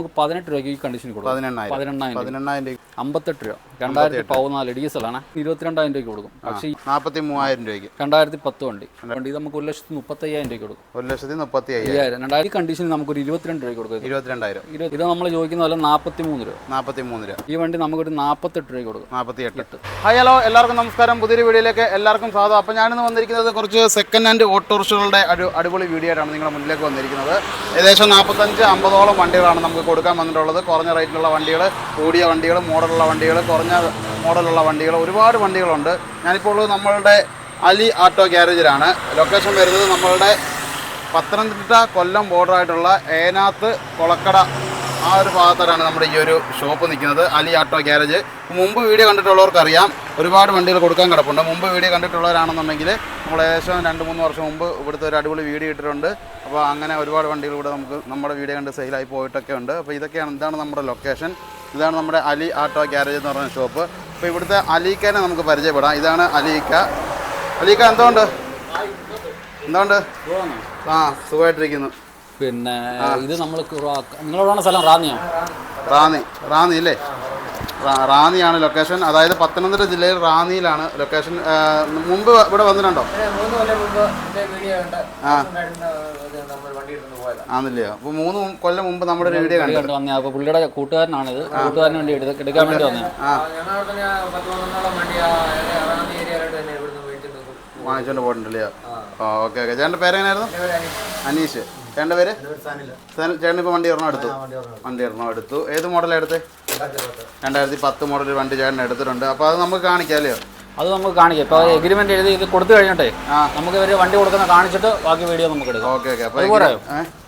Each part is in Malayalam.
നമുക്ക് പതിനെട്ട് രൂപയ്ക്ക് ഈ കണ്ടീഷൻ കൊടുക്കും. പതിനെണ്ണായിരം. പതിനെണ്ണായിരം രൂപ. അമ്പത്തെട്ട് രൂപ. രണ്ടായിരത്തി പതിനാല് ഡീസലാണ് ഇരുപത്തിരണ്ടായിരം രൂപയ്ക്ക് കൊടുക്കും. പക്ഷേ നാൽപ്പത്തി മൂവായിരം രൂപയ്ക്ക്. രണ്ടായിരത്തി പത്ത് വണ്ടി. വണ്ടി നമുക്ക് ഒരു ലക്ഷത്തി മുപ്പത്തി അയ്യായിരം രൂപയ്ക്ക് കൊടുക്കും. ഒരു ലക്ഷത്തി മുപ്പത്തി അയ്യായിരം. രണ്ടായിരത്തി കണ്ടീഷൻ നമുക്ക് ഒരു ഇരുപത്തിരണ്ട് രൂപയ്ക്ക് കൊടുക്കും ഇരുപത്തിരണ്ടായിരം. ഇത് ഇത് നമ്മൾ ചോദിക്കുന്ന പോലെ നാൽപ്പത്തി മൂന്ന് രൂപ. നാൽപ്പത്തി മൂന്ന് രൂപ. ഈ വണ്ടി നമുക്കൊരു നാൽപ്പത്തെട്ട് രൂപയ്ക്ക് കൊടുക്കും. നാൽപ്പത്തി എട്ട്. ഹായ് ഹലോ എല്ലാവർക്കും നമസ്കാരം. പുതിയൊരു വീഡിയോയിലേക്ക് എല്ലാവർക്കും സ്വാഗതം. അപ്പോൾ ഞാനിന്ന് വന്നിരിക്കുന്നത് കുറച്ച് സെക്കൻഡ് ഹാൻഡ് ഓട്ടോറിക്ഷകളുടെ ഒരു അടിപൊളി വീഡിയോ ആയിട്ടാണ് നിങ്ങളുടെ മുന്നിലേക്ക് വന്നിരിക്കുന്നത്. ഏകദേശം നാൽപ്പത്തഞ്ച് അമ്പതോളം വണ്ടികളാണ് നമുക്ക് കൊടുക്കാൻ വന്നിട്ടുള്ളത്. കുറഞ്ഞ റേറ്റിലുള്ള വണ്ടികൾ കൂടിയ വണ്ടികൾ മോഡലുള്ള വണ്ടികൾ കുറഞ്ഞ മോഡലുള്ള വണ്ടികൾ ഒരുപാട് വണ്ടികളുണ്ട്. ഞാനിപ്പോൾ ഉള്ളത് നമ്മളുടെ അലി ആട്ടോ ഗ്യാരേജിലാണ് ലൊക്കേഷൻ വരുന്നത് നമ്മളുടെ പത്തനംതിട്ട കൊല്ലം ബോർഡറായിട്ടുള്ള ഏനാത്ത് കൊളക്കട. ആ ഒരു ഭാഗത്താണ് നമ്മുടെ ഈ ഒരു ഷോപ്പ് നിൽക്കുന്നത് അലി ആട്ടോ ഗ്യാരേജ് മുമ്പ് വീഡിയോ കണ്ടിട്ടുള്ളവർക്കറിയാം ഒരുപാട് വണ്ടികൾ കൊടുക്കാൻ കിടപ്പുണ്ട്. മുമ്പ് വീഡിയോ കണ്ടിട്ടുള്ളവരാണെന്നുണ്ടെങ്കിൽ നമ്മൾ ഏകദേശം രണ്ട് മൂന്ന് വർഷം മുമ്പ് ഇവിടുത്തെ ഒരു അടിപൊളി വീഡിയോ ഇട്ടിട്ടുണ്ട്. അപ്പോൾ അങ്ങനെ ഒരുപാട് വണ്ടികൾ ഇവിടെ നമുക്ക് നമ്മുടെ വീഡിയോ കണ്ട് സെയിലായി പോയിട്ടൊക്കെ ഉണ്ട്. അപ്പോൾ ഇതൊക്കെയാണ് ഇതാണ് നമ്മുടെ ലൊക്കേഷൻ ഇതാണ് നമ്മുടെ അലി ആട്ടോ ഗ്യാരേജ് എന്ന് പറയുന്ന ഷോപ്പ് അപ്പോൾ ഇവിടുത്തെ അലീക്കനെ നമുക്ക് പരിചയപ്പെടാം. ഇതാണ് അലീക്ക. അലീക്ക എന്തുകൊണ്ട് എന്തുകൊണ്ട് ആ സുഖമായിട്ടിരിക്കുന്നു. പിന്നെ ഇത് നമ്മൾ നിങ്ങളോടാണ് സ്ഥലം? റാന്നിയാണ് റാന്നി റാന്നി അല്ലേ? റാന്നിയാണ് ലൊക്കേഷൻ അതായത് പത്തനംതിട്ട ജില്ലയിൽ റാന്നിയിലാണ് ലൊക്കേഷൻ മുമ്പ് ഇവിടെ വന്നിട്ടുണ്ടോ? മൂന്ന് കൊല്ലം മുമ്പ് ഇതിന്റെ വീഡിയോ കണ്ട് ആ. ഉണ്ടായിരുന്ന നമ്മൾ വണ്ടി എടുത്ത് പോയതാണ് ആന്നില്ലയോ അപ്പോൾ മൂന്ന് കൊല്ലം മുമ്പ് നമ്മുടെ ഒരു വീഡിയോ കണ്ടു കണ്ടു വന്നേ. അപ്പോൾ പുള്ളിയുടെ കൂട്ടുകാരനാണിത്. കൂട്ടുകാരന് വേണ്ടി എടുക്ക- എടുക്കാൻ വേണ്ടി വന്നേ. ആ. വാങ്ങിച്ചോണ്ട് പോയിട്ടുണ്ടല്ലേ? Okay okay. ചേട്ടന്റെ പേരെങ്ങനെയായിരുന്നു എന്റെ പേര് അനീഷ്. ചേട്ടന്റെ പേര്? ചേട്ടൻ ഇപ്പൊ ഇപ്പോൾ വണ്ടി ഒരെണ്ണം എടുത്തു വണ്ടി ഒരെണ്ണം എടുത്തു ഏത് മോഡലാണ് എടുത്തത് രണ്ടായിരത്തി പത്ത് മോഡൽ വണ്ടി ചേട്ടൻ എടുത്തിട്ടുണ്ട്. അപ്പോൾ അത് നമുക്ക് കാണിക്കാം അല്ലയോ? അത് നമുക്ക് കാണിക്കാം. ഇപ്പോൾ എഗ്രിമെന്റ് എഴുതി ഇത് കൊടുത്തു കഴിഞ്ഞിട്ടേ നമുക്ക് ഇവർ വണ്ടി കൊടുക്കുന്ന കാണിച്ചിട്ട് ബാക്കി വീഡിയോ നമുക്ക് എടുക്കാം. Okay okay? അപ്പോൾ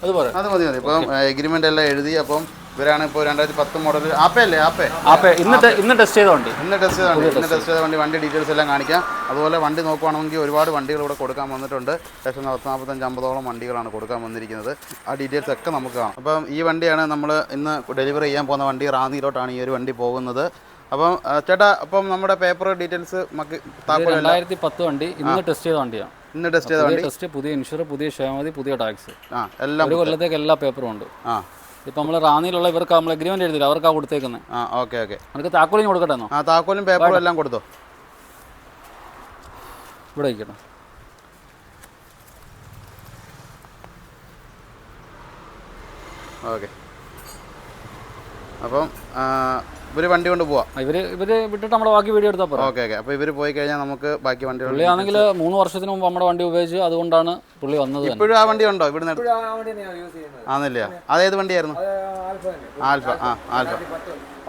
അതുപോലെ അത് മതി മതി. ഇപ്പം എഗ്രിമെന്റ് എല്ലാം എഴുതി അപ്പം ഇവരാണ് ഇപ്പോൾ രണ്ടായിരത്തി പത്ത് മോഡൽ ആപ്പയല്ലേ ആപ്പേ ആപ്പേ? ഇന്ന് ഇന്ന് ടെസ്റ്റ് ചെയ്ത വണ്ടി. ഇന്ന് ടെസ്റ്റ് ചെയ്ത വണ്ടി. ഇന്ന് ടെസ്റ്റ് ചെയ്ത വണ്ടി. വണ്ടി ഡീറ്റെയിൽസ് എല്ലാം കാണിക്കാം. അതുപോലെ വണ്ടി നോക്കുവാണെങ്കിൽ ഒരുപാട് വണ്ടികൾ ഇവിടെ കൊടുക്കാൻ വന്നിട്ടുണ്ട്. ഏകദേശം പത്ത് നാൽപ്പത്തഞ്ച് അമ്പതോളം വണ്ടികളാണ് കൊടുക്കാൻ വന്നിരിക്കുന്നത്. ആ ഡീറ്റെയിൽസ് ഒക്കെ നമുക്ക് കാണാം. അപ്പം ഈ വണ്ടിയാണ് നമ്മൾ ഇന്ന് ഡെലിവറി ചെയ്യാൻ പോകുന്ന വണ്ടി. റാന്നിയിലോട്ടാണ് ഈ ഒരു വണ്ടി പോകുന്നത്. അപ്പം ചേട്ടാ അപ്പം നമ്മുടെ പേപ്പർ ഡീറ്റെയിൽസ് രണ്ടായിരത്തി പത്ത് വണ്ടി ഇന്ന് ടെസ്റ്റ് ചെയ്ത വണ്ടിയാണ്. ഇന്ന് ടെസ്റ്റ് ചെയ്ത വണ്ടി. ടെസ്റ്റ് പുതിയ ഇൻഷുർ പുതിയ ക്ഷേമതി പുതിയ ടാക്സ് ആ എല്ലാം ഒരു കൊല്ലത്തേക്ക് എല്ലാ പേപ്പറും ഉണ്ട്. ആ. ഇപ്പം നമ്മൾ റാന്നിയിലുള്ള ഇവർക്ക് നമ്മൾ അഗ്രിമെന്റ് എഴുതില്ല അവർക്കാ കൊടുത്തേക്കുന്നത് ആ ഓക്കെ ഓക്കെ. നമുക്ക് താക്കോലിന് കൊടുക്കട്ടെ എന്നോ ആ താക്കോലും പേപ്പറും എല്ലാം കൊടുത്തോ? ഇവിടെ ഇരിക്കട്ടെ. ഓക്കെ. അപ്പം ഇവർ വണ്ടി കൊണ്ട് പോവാം. ഇവർ ഇവർ വിട്ടിട്ട് നമ്മുടെ ബാക്കി വീഡിയോ എടുത്താൽ പോരാ. Okay okay. അപ്പോൾ ഇവർ പോയി കഴിഞ്ഞാൽ നമുക്ക് ബാക്കി വണ്ടികൾ പുള്ളിയാണെങ്കിൽ മൂന്ന് വർഷത്തിന് മുമ്പ് നമ്മുടെ വണ്ടി ഉപയോഗിച്ച് അതുകൊണ്ടാണ് പുള്ളി വന്നത് തന്നെ. ഇപ്പോഴും ആ വണ്ടി ഉണ്ടോ ഇവിടുന്ന് എടുത്ത്- ഇപ്പോഴും ആ വണ്ടി തന്നെയാണ് യൂസ് ചെയ്യുന്നത്. ആന്നില്ല അതേത് വണ്ടിയായിരുന്നു? ആൽഫ ആൽഫ ആ ആൽഫ.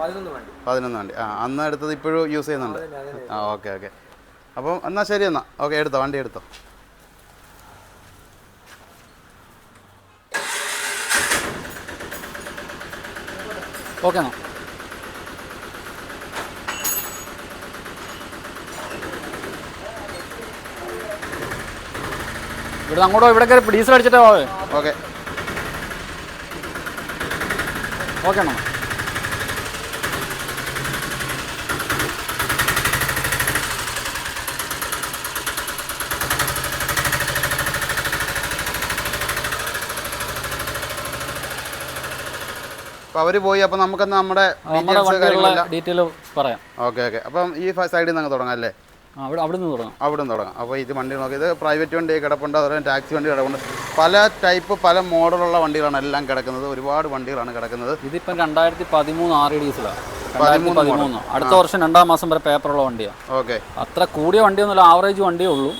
പതിനൊന്ന് വണ്ടി. വണ്ടി. ആ അന്ന് എടുത്തത് ഇപ്പോഴും യൂസ് ചെയ്യുന്നുണ്ട്. ആ ഓക്കെ ഓക്കെ. അപ്പം എന്നാൽ ശരി എന്നാൽ ഓക്കെ എടുത്തോ വണ്ടി എടുത്തോ. ഓക്കെ എന്നാ. ഇവിടെ അങ്ങോട്ടോ ഇവിടെ കയറി ഡീസൽ അടിച്ചിട്ടേ പോവേ. ഓക്കെ. ഓക്കെ എന്നാ. അപ്പൊ അവർ പോയി അപ്പൊ നമുക്ക് നമ്മുടെ ഡീറ്റെയിൽ പറയാം. Okay okay. അപ്പം ഈ സൈഡിൽ നിന്ന് തുടങ്ങാം അല്ലേ? അവിടെ അവിടെ നിന്ന് തുടങ്ങാം. അവിടെ നിന്ന് തുടങ്ങാം. അപ്പോൾ ഇത് വണ്ടി നോക്കി. ഇത് പ്രൈവറ്റ് വണ്ടി കിടപ്പുണ്ട്. അതുപോലെ ടാക്സി വണ്ടി കിടപ്പുണ്ട്. പല ടൈപ്പ് പല മോഡലുള്ള വണ്ടികളാണ് എല്ലാം കിടക്കുന്നത്. ഒരുപാട് വണ്ടികളാണ് കിടക്കുന്നത്. ഇതിപ്പം രണ്ടായിരത്തി പതിമൂന്ന് ആറ് ഡീസലാണ് പതിമൂന്ന് അടുത്ത വർഷം രണ്ടാം മാസം വരെ പേപ്പറുള്ള വണ്ടിയാണ് ഓക്കെ. അത്ര കൂടിയ വണ്ടിയൊന്നുമില്ല ആവറേജ് വണ്ടിയേ ഉള്ളൂ.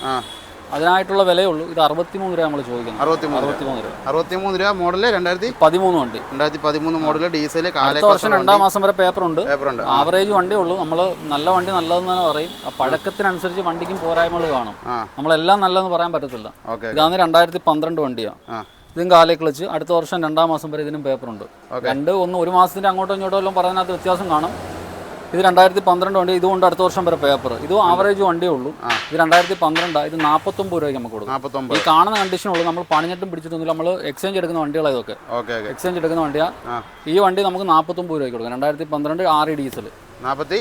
അതിനായിട്ടുള്ള വിലയുള്ളൂ. ഇത് അറുപത്തിമൂന്ന് രൂപ നമ്മൾ ചോദിക്കുന്നത് അറുപത്തിമൂന്ന് രൂപ. അറുപത്തിമൂന്ന് രൂപ. മോഡൽ രണ്ടായിരത്തി പതിമൂന്ന് വണ്ടി. രണ്ടായിരത്തി പതിമൂന്ന് മോഡൽ ഡീസൽ വർഷം രണ്ടാം മാസം വരെ പേപ്പർ ഉണ്ട് പേപ്പറുണ്ട് ആവറേജ് വണ്ടി ഉള്ളൂ. നമ്മൾ നല്ല വണ്ടി നല്ലതെന്ന് തന്നെ പറയും. പഴക്കത്തിനനുസരിച്ച് വണ്ടിക്കും പോരായ്മകൾ കാണും. നമ്മളെല്ലാം നല്ലതെന്ന് പറയാൻ പറ്റത്തില്ല. ഇതാണ് രണ്ടായിരത്തി പന്ത്രണ്ട് വണ്ടിയാണ് ഇതും കാലേ ക്ലച്ച്. അടുത്ത വർഷം രണ്ടാം മാസം വരെ ഇതിനും പേപ്പർ ഉണ്ട് രണ്ട് ഒന്ന് ഒരു മാസത്തിന്റെ അങ്ങോട്ടോ ഇങ്ങോട്ടോ എല്ലാം പറയുന്നതിനകത്ത് വ്യത്യാസം കാണും. ഇത് രണ്ടായിരത്തി പന്ത്രണ്ട് വണ്ടി ഇതുകൊണ്ട് അടുത്ത വർഷം വരെ പേപ്പർ ഇത് ആവറേജ് വണ്ടിയേ ഉള്ളൂ. ഇത് രണ്ടായിരത്തി പന്ത്രണ്ടാണ് ഇത് നാൽപ്പത്തൊമ്പത് രൂപയ്ക്ക് നമുക്ക് കൊടുക്കും. ഈ കാണുന്ന കണ്ടീഷൻ ഉള്ളൂ നമ്മൾ പണിഞ്ഞിട്ടും പിടിച്ചിട്ടൊന്നും നമ്മൾ എക്സ്ചേഞ്ച് എടുക്കുന്ന വണ്ടികളാണ് ഇതൊക്കെ. എക്സ്ചേഞ്ച് എടുക്കുന്ന വണ്ടിയാണ് ഈ വണ്ടി നമുക്ക് നാൽപ്പത്തൊമ്പത് രൂപയ്ക്ക് കൊടുക്കാം. രണ്ടായിരത്തി പന്ത്രണ്ട് ആറ് ഡീസൽ നാൽപ്പത്തി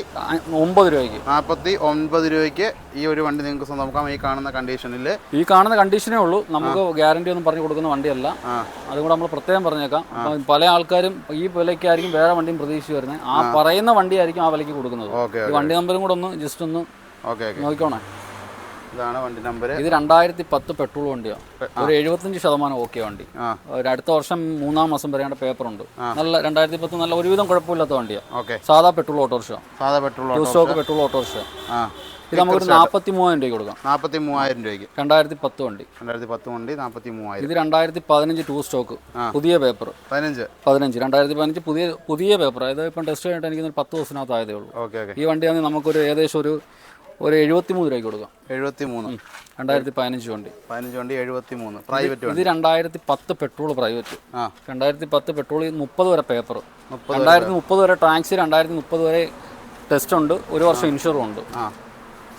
ഒമ്പത് രൂപയ്ക്ക്. നാൽപ്പത്തി ഒൻപത് രൂപയ്ക്ക് ഈ ഒരു വണ്ടി നിങ്ങൾക്ക് സ്വന്തമാക്കാം ഈ കാണുന്ന കണ്ടീഷനിൽ ഈ കാണുന്ന കണ്ടീഷനേ ഉള്ളൂ. നമുക്ക് ഗ്യാരണ്ടി ഒന്നും പറഞ്ഞു കൊടുക്കുന്ന വണ്ടിയല്ല. അതും കൂടെ നമ്മൾ പ്രത്യേകം പറഞ്ഞേക്കാം. പല ആൾക്കാരും ഈ വിലയ്ക്കായിരിക്കും വേറെ വണ്ടിയും പ്രതീക്ഷിച്ച് വരുന്നത്. ആ പറയുന്ന വണ്ടിയായിരിക്കും ആ വിലയ്ക്ക് കൊടുക്കുന്നത്. ഈ വണ്ടി നമ്പറും കൂടെ ഒന്ന് ജസ്റ്റ് ഒന്ന് നോക്കിക്കോണേ. ഇതാണ് വണ്ടി നമ്പർ ഇത് രണ്ടായിരത്തി പത്ത് പെട്രോൾ വണ്ടിയാണ് ഒരു എഴുപത്തഞ്ച് ശതമാനം ഓക്കെ വണ്ടി. ഒരു അടുത്ത വർഷം മൂന്നാം മാസം വരെയാണ് പേപ്പർ ഉണ്ട്. നല്ല രണ്ടായിരത്തി പത്ത് നല്ല ഒരുവിധം കുഴപ്പമില്ലാത്ത വണ്ടിയാണ് ഓക്കെ സാധാ പെട്രോൾ ഓട്ടോറിക്ഷ സാധാ petrol two stroke petrol autorickshaw ഇത് നമുക്കൊരു നാൽപ്പത്തി മൂവായിരം രൂപയ്ക്ക് കൊടുക്കാം. നാൽപ്പത്തി മൂവായിരം രൂപയ്ക്ക്. രണ്ടായിരത്തി പത്ത് വണ്ടി. രണ്ടായിരത്തി പത്ത് വണ്ടി നാൽപ്പത്തി മൂവായിരം ഇത് രണ്ടായിരത്തി പതിനഞ്ച് ടൂ സ്റ്റോക്ക് പുതിയ പേപ്പർ പതിനഞ്ച്. പതിനഞ്ച്. രണ്ടായിരത്തി പതിനഞ്ച് പുതിയ പുതിയ പേപ്പർ അതായത് ഇപ്പം ടെസ്റ്റ് കഴിഞ്ഞിട്ട് എനിക്ക് പത്ത് ദിവസത്തിനകത്ത് ആയതേ ഉള്ളൂ. ഓക്കെ ഓക്കെ ഈ വണ്ടിയാണെങ്കിൽ നമുക്കൊരു ഏകദേശം ഒരു ഒരു എഴുപത്തി മൂന്ന് രൂപയ്ക്ക് കൊടുക്കാം. എഴുപത്തി മൂന്ന് രണ്ടായിരത്തി പതിനഞ്ച് വണ്ടി. പതിനഞ്ച് വണ്ടി എഴുപത്തി മൂന്ന് പ്രൈവറ്റ് ഇത് രണ്ടായിരത്തി പത്ത് പെട്രോൾ പ്രൈവറ്റ് ആ. രണ്ടായിരത്തി പത്ത് പെട്രോൾ മുപ്പത് വരെ പേപ്പർ രണ്ടായിരത്തി മുപ്പത് വരെ. ടാക്സി രണ്ടായിരത്തി മുപ്പത് വരെ ടെസ്റ്റ് ഉണ്ട്. ഒരു വർഷം ഇൻഷുറും ഉണ്ട്. ആ.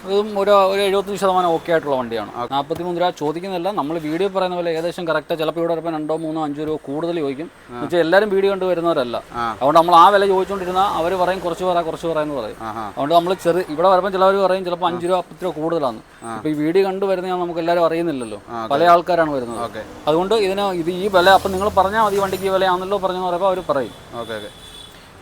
അതും ഒരു ഒരു എഴുപത്തഞ്ച് ശതമാനം ഓക്കെ ആയിട്ടുള്ള വണ്ടിയാണ്. നാൽപ്പത്തി മൂന്ന് രൂപ ചോദിക്കുന്നില്ല. നമ്മൾ വീഡിയോ പറയുന്ന പോലെ ഏകദേശം കറക്റ്റ് ചിലപ്പോൾ ഇവിടെ ഇപ്പം രണ്ടോ മൂന്നോ അഞ്ചോ രൂപ കൂടുതൽ ചോദിക്കും. എന്നുവെച്ചാൽ എല്ലാവരും വീഡിയോ കണ്ട് വരുന്നവരല്ല. അതുകൊണ്ട് നമ്മൾ ആ വില ചോദിച്ചുകൊണ്ടിരുന്നാൽ അവർ പറയും കുറച്ച് പറ കുറച്ച് പറയാന്ന് പറയും. അതുകൊണ്ട് നമ്മൾ ചെറു ഇവിടെ വരുമ്പോൾ ചിലവർ പറയും ചിലപ്പോൾ അഞ്ച് രൂപ പത്ത് രൂപ കൂടുതലാണ്. അപ്പോൾ ഈ വീഡിയോ കണ്ട് വരുന്ന നമുക്ക് എല്ലാവരും അറിയുന്നില്ലല്ലോ. പല ആൾക്കാരാണ് വരുന്നത്. അതുകൊണ്ട് ഇതിന് ഇത് ഈ വില അപ്പം നിങ്ങൾ പറഞ്ഞാൽ മതി വണ്ടിക്ക് ഈ വിലയാണല്ലോ പറഞ്ഞെന്ന് പറയുമ്പോൾ അവർ പറയും. Okay okay.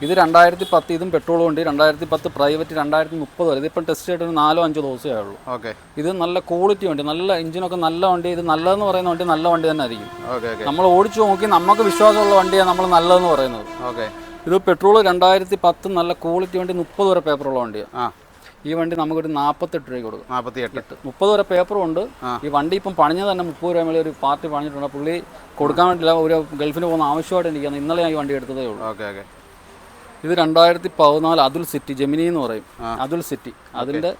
ഇത് രണ്ടായിരത്തി പത്ത് ഇതും പെട്രോൾ വണ്ടി രണ്ടായിരത്തി പത്ത് പ്രൈവറ്റ് രണ്ടായിരത്തി മുപ്പത് വരെ. ഇതിപ്പം ടെസ്റ്റ് ചെയ്തിട്ട് ഒരു നാലോ അഞ്ചോ ദിവസമേ ഉള്ളൂ ഓക്കെ. ഇത് നല്ല ക്വാളിറ്റി വണ്ടി നല്ല എഞ്ചിനൊക്കെ നല്ല വണ്ടി ഇത് നല്ലതെന്ന് പറയുന്ന വണ്ടി നല്ല വണ്ടി തന്നെ ആയിരിക്കും. നമ്മൾ ഓടിച്ചു നോക്കി നമുക്ക് വിശ്വാസമുള്ള വണ്ടിയാണ് നമ്മൾ നല്ലതെന്ന് പറയുന്നത്. ഓക്കെ. ഇത് പെട്രോൾ രണ്ടായിരത്തി പത്ത് നല്ല ക്വാളിറ്റി വണ്ടി മുപ്പത് വരെ പേപ്പറുള്ള വണ്ടിയാണ് ആ. ഈ വണ്ടി നമുക്കൊരു നാൽപ്പത്തെട്ട് രൂപയ്ക്ക് കൊടുക്കും. നാൽപ്പത്തി എട്ട്. മുപ്പത് വരെ പേപ്പറും ഉണ്ട്. ഈ വണ്ടി ഇപ്പം പണിഞ്ഞത് തന്നെ മുപ്പത് രൂപ മേലെ ഒരു പാർട്ടി പണിഞ്ഞിട്ടുണ്ട്. പുള്ളി കൊടുക്കാൻ വേണ്ടിയില്ല ഒരു ഗൾഫിന് പോകുന്ന ആവശ്യമായിട്ട് എനിക്കാണ് ഇന്നലെ ഞാൻ ഈ വണ്ടി എടുത്തതേ ഉള്ളൂ. Okay okay. ഇത് രണ്ടായിരത്തി പതിനാല് അതുൽ സിറ്റി ജെമിനി എന്ന് പറയും. അതുൽ സിറ്റി. അതിന്റെ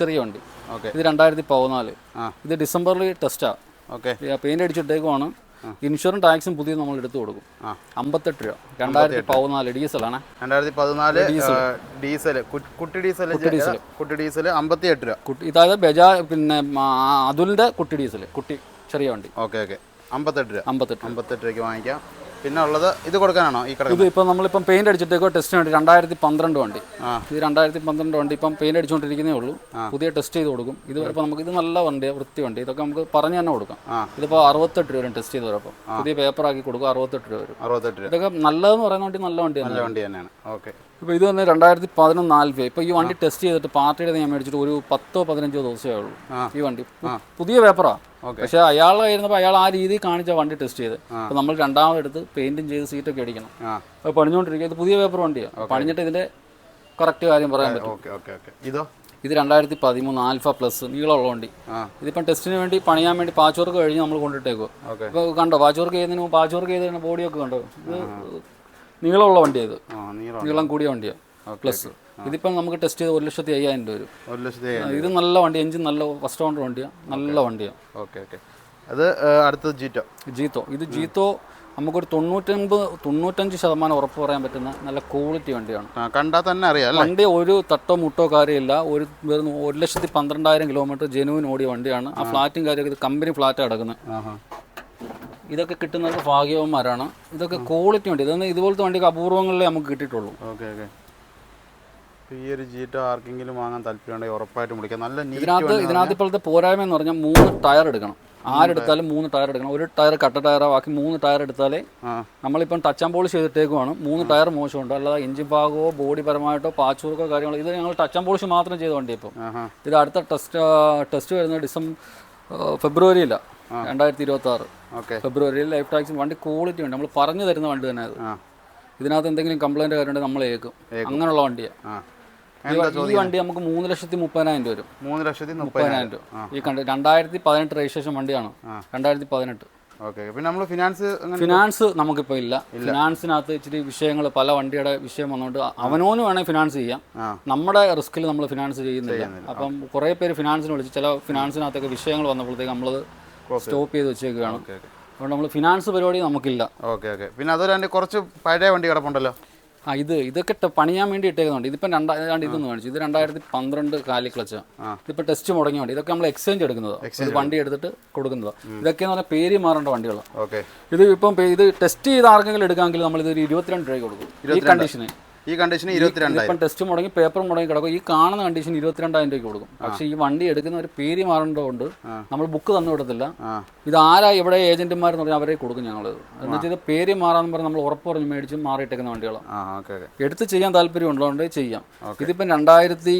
ചെറിയ വണ്ടി. ഓക്കെ. ഇത് രണ്ടായിരത്തി പതിനാല്. ഇത് ഡിസംബറിൽ ടെസ്റ്റാ. ഓക്കെ. പെയിന്റ് അടിച്ചിട്ടേക്കുമാണ് ഇൻഷുറൻസ് ടാക്സും പുതിയ നമ്മൾ എടുത്തു കൊടുക്കും. അമ്പത്തെട്ട് രൂപ. രണ്ടായിരത്തി പതിനാല് ഡീസലാണ് രണ്ടായിരത്തി പതിനാല് ഡീസൽ. കുട്ടി ഡീസൽ ഡീസൽ. കുട്ടി ഡീസൽ അമ്പത്തി എട്ട് രൂപ. കുട്ടി ഇതായത് ബജാ പിന്നെ അതുലിന്റെ അതുലിന്റെ കുട്ടി ഡീസൽ കുട്ടി ചെറിയ വണ്ടി. Okay okay. അമ്പത്തെട്ട് രൂപ. അമ്പത്തെട്ട് അമ്പത്തെട്ട് രൂപയ്ക്ക് വാങ്ങിക്കാം. പിന്നെ ഉള്ളത് ഇത് കൊടുക്കാനാണോ ഈ കിടക്കുന്നത് ഇത് ഇപ്പം നമ്മളിപ്പം പെയിന്റ് അടിച്ചിട്ടേക്കോ ടെസ്റ്റിന് വേണ്ടി രണ്ടായിരത്തി പന്ത്രണ്ട് വണ്ടി. ആ. ഇത് രണ്ടായിരത്തി പന്ത്രണ്ട് വണ്ടി ഇപ്പം പെയിന്റ് അടിച്ചുകൊണ്ടിരിക്കുന്നേ ഉള്ളൂ. പുതിയ ടെസ്റ്റ് ചെയ്ത് കൊടുക്കും. ഇത് ഇപ്പോൾ നമുക്ക് ഇത് നല്ല വണ്ടി വൃത്തി വണ്ടി. ഇതൊക്കെ നമുക്ക് പറഞ്ഞു തന്നെ കൊടുക്കാം. ആ. ഇതിപ്പോൾ അറുപത്തെട്ട് രൂപ വരും ടെസ്റ്റ് ചെയ്ത് വരുമ്പോൾ പുതിയ പേപ്പർ ആക്കി കൊടുക്കും അറുപത്തെട്ട് രൂപ വരും. അറുപത്തെട്ട് രൂപ. ഇതൊക്കെ നല്ലതെന്ന് പറയുന്ന വണ്ടി നല്ല വണ്ടിയാണ്. നല്ല വണ്ടി തന്നെയാണ്. ഓക്കെ. ഇപ്പോൾ ഇത് തന്നെ രണ്ടായിരത്തി പതിനൊന്ന് നാൽപ്പത് ഇപ്പോൾ ഈ വണ്ടി ടെസ്റ്റ് ചെയ്തിട്ട് പാർട്ടിയുടെ ഞാൻ മേടിച്ചിട്ട് ഒരു പത്തോ പതിനഞ്ചോ ദിവസമേ ഉള്ളൂ ഈ വണ്ടി. പുതിയ പേപ്പറാണ് പക്ഷെ പക്ഷേ അയാൾ ആയിരുന്നപ്പോൾ അയാൾ ആ രീതിയിൽ കാണിച്ച വണ്ടി ടെസ്റ്റ് ചെയ്ത്. അപ്പോൾ നമ്മൾ രണ്ടാമതെടുത്ത് പെയിന്റും ചെയ്ത് സീറ്റൊക്കെ അടിക്കണം. അപ്പോൾ പണിഞ്ഞുകൊണ്ടിരിക്കുക. ഇത് പുതിയ പേപ്പർ വണ്ടിയാണ് പണിഞ്ഞിട്ട് ഇതിന്റെ കറക്റ്റ് കാര്യം പറയാൻ പറ്റും. Okay okay okay. ഇതോ? ഇത് രണ്ടായിരത്തി പതിമൂന്ന് ആൽഫ പ്ലസ് നീളമുള്ള വണ്ടി. ഇതിപ്പം ടെസ്റ്റിന് വേണ്ടി പണിയാൻ വേണ്ടി പാച്ച് വർക്ക് കഴിഞ്ഞ് നമ്മൾ കൊണ്ടിട്ടേക്കും ഇപ്പോൾ കണ്ടോ പാച്ച് വർക്ക് ചെയ്യുന്നതിന് പാച്ച് വർക്ക് ചെയ്തതിന് ബോഡിയൊക്കെ കണ്ടോ? ഇത് നീളമുള്ള വണ്ടിയത് നീളം കൂടിയ വണ്ടിയാണ് പ്ലസ് ഇതിപ്പം നമുക്ക് ടെസ്റ്റ് ചെയ്ത് ഒരു ലക്ഷത്തി അയ്യായിരം രൂപ വരും. ഒരു ലക്ഷത്തി ഇത് നല്ല വണ്ടി എഞ്ചിൻ നല്ല ഫസ്റ്റ് ഓണർ വണ്ടിയാണ് നല്ല വണ്ടിയാണ് ഓക്കെ ഓക്കെ. അത് അടുത്തത് ജീറ്റോ. ജീത്തോ. ഇത് ജീത്തോ നമുക്കൊരു തൊണ്ണൂറ്റമ്പത് തൊണ്ണൂറ്റഞ്ച് ശതമാനം ഉറപ്പ് പറയാൻ പറ്റുന്ന നല്ല ക്വാളിറ്റി വണ്ടിയാണ്. കണ്ടാൽ തന്നെ അറിയാം വണ്ടി ഒരു തട്ടോ മുട്ടോ കാര്യമില്ല. ഒരു വെറും ഒരു ലക്ഷത്തി പന്ത്രണ്ടായിരം കിലോമീറ്റർ ജെനുവിൻ ഓടിയ വണ്ടിയാണ്. ആ ഫ്ലാറ്റും കാര്യമൊക്കെ ഇത് കമ്പനി ഫ്ലാറ്റ് കിടക്കുന്നത് ആഹാ. ഇതൊക്കെ കിട്ടുന്നത് ഭാഗ്യവന്മാരാണ്. ഇതൊക്കെ ക്വാളിറ്റി വണ്ടി. ഇതൊന്നും ഇതുപോലത്തെ വണ്ടിക്ക് അപൂർവങ്ങളിലേ നമുക്ക് കിട്ടിയിട്ടുള്ളൂ. Okay okay. ഈ ഒരു ജീറ്റോ ആർക്കെങ്കിലും വാങ്ങാൻ താല്പര്യമുണ്ടെങ്കിൽ ഉറപ്പായിട്ടും വിളിക്കാം. നല്ല ഇതിനകത്ത് ഇതിനകത്ത് ഇപ്പോഴത്തെ പോരായ്മ എന്ന് പറഞ്ഞാൽ മൂന്ന് ടയർ എടുക്കണം. ആരെടുത്താലും മൂന്ന് ടയർ എടുക്കണം. ഒരു ടയർ കട്ട ടയറോ ബാക്കി മൂന്ന് ടയർ എടുത്താലേ നമ്മളിപ്പം ടച്ച് ആൻഡ് പോളിഷ് ചെയ്തിട്ടേക്കുവാണ്. മൂന്ന് ടയർ മോശമുണ്ട്. അല്ലാതെ എഞ്ചിൻ ഭാഗമോ ബോഡി പരമായിട്ടോ പാച്ചൂർക്കോ കാര്യങ്ങളോ ഇത് ഞങ്ങൾ ടച്ച് ആൻഡ് പോളിഷ് മാത്രം ചെയ്ത വണ്ടി ഇപ്പം. ഇത് അടുത്ത ടെസ്റ്റ് ടെസ്റ്റ് വരുന്നത് ഡിസംബർ ഫെബ്രുവരിയിലാണ് രണ്ടായിരത്തി ഇരുപത്തി ആറ് ഓക്കെ. ഫെബ്രുവരിയിൽ ലൈഫ് ടാക്സ് വണ്ടി ക്വാളിറ്റി ഉണ്ട്. നമ്മൾ പറഞ്ഞു തരുന്ന വണ്ടി തന്നെ അത്. ഇതിനകത്ത് എന്തെങ്കിലും കംപ്ലൈന്റ് കാര്യമുണ്ടെങ്കിൽ നമ്മൾ ഏക്കും അങ്ങനെയുള്ള വണ്ടിയാണ് ഈ വണ്ടി നമുക്ക് മൂന്ന് ലക്ഷത്തി മുപ്പതിനായിരം രൂപ വരും. മൂന്ന് ലക്ഷത്തി മുപ്പതിനായിരം രൂപ. ഈ കണ്ട് രണ്ടായിരത്തി പതിനെട്ട് രജിസ്ട്രേഷൻ വണ്ടിയാണ്. രണ്ടായിരത്തി പതിനെട്ട് ഓക്കെ. പിന്നെ നമ്മൾ ഫിനാൻസ് ഫിനാൻസ് നമുക്കിപ്പോൾ ഇല്ല. ഫിനാൻസിനകത്ത് ഇച്ചിരി വിഷയങ്ങൾ പല വണ്ടിയുടെ വിഷയം വന്നുകൊണ്ട് അവനോന് വേണമെങ്കിൽ ഫിനാൻസ് ചെയ്യാം. നമ്മുടെ റിസ്കിൽ നമ്മൾ ഫിനാൻസ് ചെയ്യുന്നില്ല. അപ്പം കുറേ പേര് ഫിനാൻസിന് വിളിച്ച് ചില ഫിനാൻസിനകത്തൊക്കെ വിഷയങ്ങൾ വന്നപ്പോഴത്തേക്ക് നമ്മളത് സ്റ്റോപ്പ് ചെയ്ത് ഓക്കെ അതുകൊണ്ട് നമ്മൾ ഫിനാൻസ് പരിപാടി നമുക്കില്ല. ഓക്കെ ഓക്കെ പിന്നെ അതുപോലെ കുറച്ച് പഴയ വണ്ടി കിടപ്പുണ്ടല്ലോ? ആ ഇത് ഇതൊക്കെ പണിയാൻ വേണ്ടി ഇട്ടേക്കുന്നുണ്ട് ഇതിപ്പം രണ്ടായിരത്തി ഇതൊന്നും കാണിച്ചു. ഇത് രണ്ടായിരത്തി പന്ത്രണ്ട് കാലി ക്ലച്ച്. ഇതിപ്പോൾ ടെസ്റ്റ് മുടങ്ങിയ വണ്ടി. ഇതൊക്കെ നമ്മൾ എക്സ്ചേഞ്ച് എടുക്കുന്നത്. വണ്ടി എടുത്തിട്ട് കൊടുക്കുന്നത്. ഇതൊക്കെ എന്ന് പറഞ്ഞാൽ പേര് മാറേണ്ട വണ്ടികളാണ് ഓക്കെ ഇത് ഇപ്പം ഇത് ടെസ്റ്റ് ചെയ്ത് ആർക്കെങ്കിലും എടുക്കാമെങ്കിൽ നമ്മൾ ഇത് ഇരുപത്തിരണ്ട് രൂപ കൊടുക്കും. ഈ കണ്ടീഷന് ഈ കണ്ടീഷൻ ഇരുപത്തിരണ്ടായിരം ഇപ്പം ടെസ്റ്റ് മുടങ്ങി പേപ്പർ മുടങ്ങി കിടക്കും. ഈ കാണുന്ന കണ്ടീഷൻ ഇരുപത്തിരണ്ടായിരം രൂപയ്ക്ക് കൊടുക്കും. പക്ഷേ ഈ വണ്ടി എടുക്കുന്ന ഒരു പേര് മാറേണ്ടതുകൊണ്ട് നമ്മൾ ബുക്ക് തന്നു വിടത്തില്ല. ഇത് ആരാ ഇവിടെ ഏജന്റുമാരെന്ന് പറഞ്ഞാൽ അവരെ കൊടുക്കും ഞങ്ങൾ എന്ന് വെച്ചാൽ പേര് മാറാന്ന് പറഞ്ഞാൽ നമ്മൾ ഉറപ്പ് പറഞ്ഞ് മേടിച്ച് മാറിയിട്ടേക്കുന്ന വണ്ടികളാണ് എടുത്ത് ചെയ്യാൻ താല്പര്യം ഉള്ളതുകൊണ്ട് ചെയ്യാം. ഇതിപ്പം രണ്ടായിരത്തി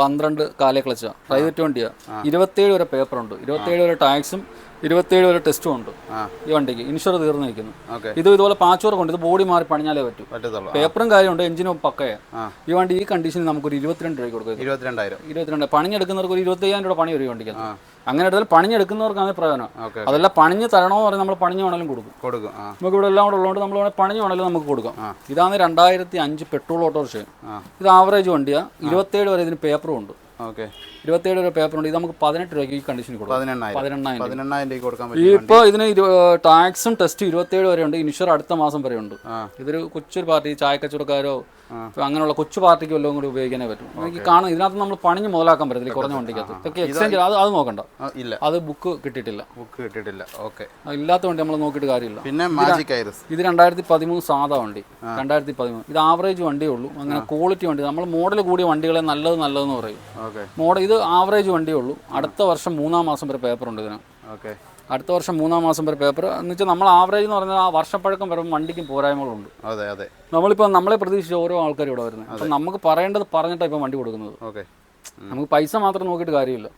പന്ത്രണ്ട് കാലേ ക്ലച്ചാണ് പ്രൈവറ്റ് വണ്ടിയാ. ഇരുപത്തേഴ് വരെ പേപ്പറുണ്ട് ഇരുപത്തേഴ് വരെ ടാക്സും ഇരുപത്തേഴ് വരെ ടെസ്റ്റും ഉണ്ട് ഈ വണ്ടിക്ക്. ഇൻഷുർ തീർന്നു നിൽക്കുന്നു. ഇത് ഇതുപോലെ പാച്ചോർ കൊണ്ട് ഇത് ബോഡി മാറി പണിഞ്ഞാലേ പറ്റൂ. പേപ്പറും കാര്യമുണ്ട് എഞ്ചിനും പക്കയാ. ഈ വണ്ടി ഈ കണ്ടീഷനിൽ നമുക്കൊരു ഇരുപത്തിരണ്ട് രൂപ കൊടുക്കും ഇരുപത്തിരണ്ടായിരം. ഇരുപത്തിരണ്ട്. പണിഞ്ഞെടുക്കുന്നവർക്ക് ഒരു ഇരുപത്തയ്യായിരം രൂപ പണി ഒരു വണ്ടിക്ക് അങ്ങനെ എടുത്താൽ പണിഞ്ഞെടുക്കുന്നവർക്കാണ് പ്രയോജനം. അതല്ല പണിഞ്ഞ് തരണമെന്ന് പറഞ്ഞാൽ നമ്മൾ പണിഞ്ഞ് വേണമെങ്കിലും കൊടുക്കും. കൊടുക്കും നമുക്ക് ഇവിടെ എല്ലാം കൂടെ ഉള്ളതുകൊണ്ട് നമ്മൾ വേണേൽ പണിഞ്ഞ് വേണമെങ്കിലും നമുക്ക് കൊടുക്കാം. ഇതാണ് രണ്ടായിരത്തി അഞ്ച് പെട്രോൾ ഓട്ടോറിക്ഷ. ഇത് ആവറേജ് വണ്ടിയാണ് ഇരുപത്തേഴ് വരെ ഇതിന് പേപ്പറും ഉണ്ട്. ഓക്കെ. ഇരുപത്തേഴ് രൂപ പേപ്പറുണ്ട് ഇത് നമുക്ക് പതിനെട്ട് രൂപയ്ക്ക് ഈ കണ്ടീഷനിൽ കൊടുക്കാം. പതിനെണ്ണായിരം. രൂപ. കൊടുക്കാൻ പറ്റും ഇപ്പോൾ ഇതിന് ടാക്സും ടെസ്റ്റ് ഇരുപത്തേഴ് വരെ ഉണ്ട്. ഇൻഷുർ അടുത്ത മാസം വരെ ഉണ്ട്. ഇതൊരു കൊച്ചൊരു പാർട്ടി ചായക്കച്ചവടക്കാരോ കച്ചവടക്കാരോ അങ്ങനെയുള്ള കൊച്ചു പാർട്ടിക്ക് വല്ലതും കൂടി ഉപയോഗിക്കാനേ പറ്റും. എനിക്ക് കാണും ഇതിനകത്ത് നമ്മൾ പണിഞ്ഞ് മുതലാക്കാൻ പറ്റത്തില്ല കുറഞ്ഞ വണ്ടിക്കകത്ത്. ഇതൊക്കെ എക്സ്ചേഞ്ച് അത് അത് നോക്കണ്ട. ഇല്ല. അത് ബുക്ക് കിട്ടിയിട്ടില്ല. ബുക്ക് കിട്ടിയിട്ടില്ല. ഓക്കെ. ഇല്ലാത്ത വണ്ടി നമ്മൾ നോക്കിയിട്ട് കാര്യമില്ല. പിന്നെ മാജിക് ഐറിസ് ഇത് രണ്ടായിരത്തി പതിമൂന്ന് സാധാ വണ്ടി. രണ്ടായിരത്തി പതിമൂന്ന് ഇത് ആവറേജ് വണ്ടിയേ ഉള്ളൂ. അങ്ങനെ ക്വാളിറ്റി വണ്ടി. നമ്മൾ മോഡൽ കൂടിയ വണ്ടികളെ നല്ലത് നല്ലതെന്ന് പറയും. മോഡൽ ഇത് ആവറേജ് വണ്ടിയേ ഉള്ളൂ. അടുത്ത വർഷം മൂന്നാം മാസം വരെ പേപ്പർ ഉണ്ട് ഇതിന്. ഓക്കെ. അടുത്ത വർഷം മൂന്നാം മാസം വരെ പേപ്പർ എന്ന് വെച്ചാൽ നമ്മൾ ആവറേജ് എന്ന് പറഞ്ഞാൽ ആ വർഷപ്പഴക്കം വരുമ്പോൾ വണ്ടിക്കും പോരായ്മകളുണ്ട്. അതെ അതെ. നമ്മളിപ്പോൾ നമ്മളെ പ്രതീക്ഷിച്ച് ഓരോ ആൾക്കാരും ഇവിടെ വരുന്നത്. അപ്പം നമുക്ക് പറയേണ്ടത് പറഞ്ഞിട്ടാണ് ഇപ്പം വണ്ടി കൊടുക്കുന്നത്. ഓക്കെ. നമുക്ക് പൈസ മാത്രം നോക്കിയിട്ട് കാര്യമില്ല.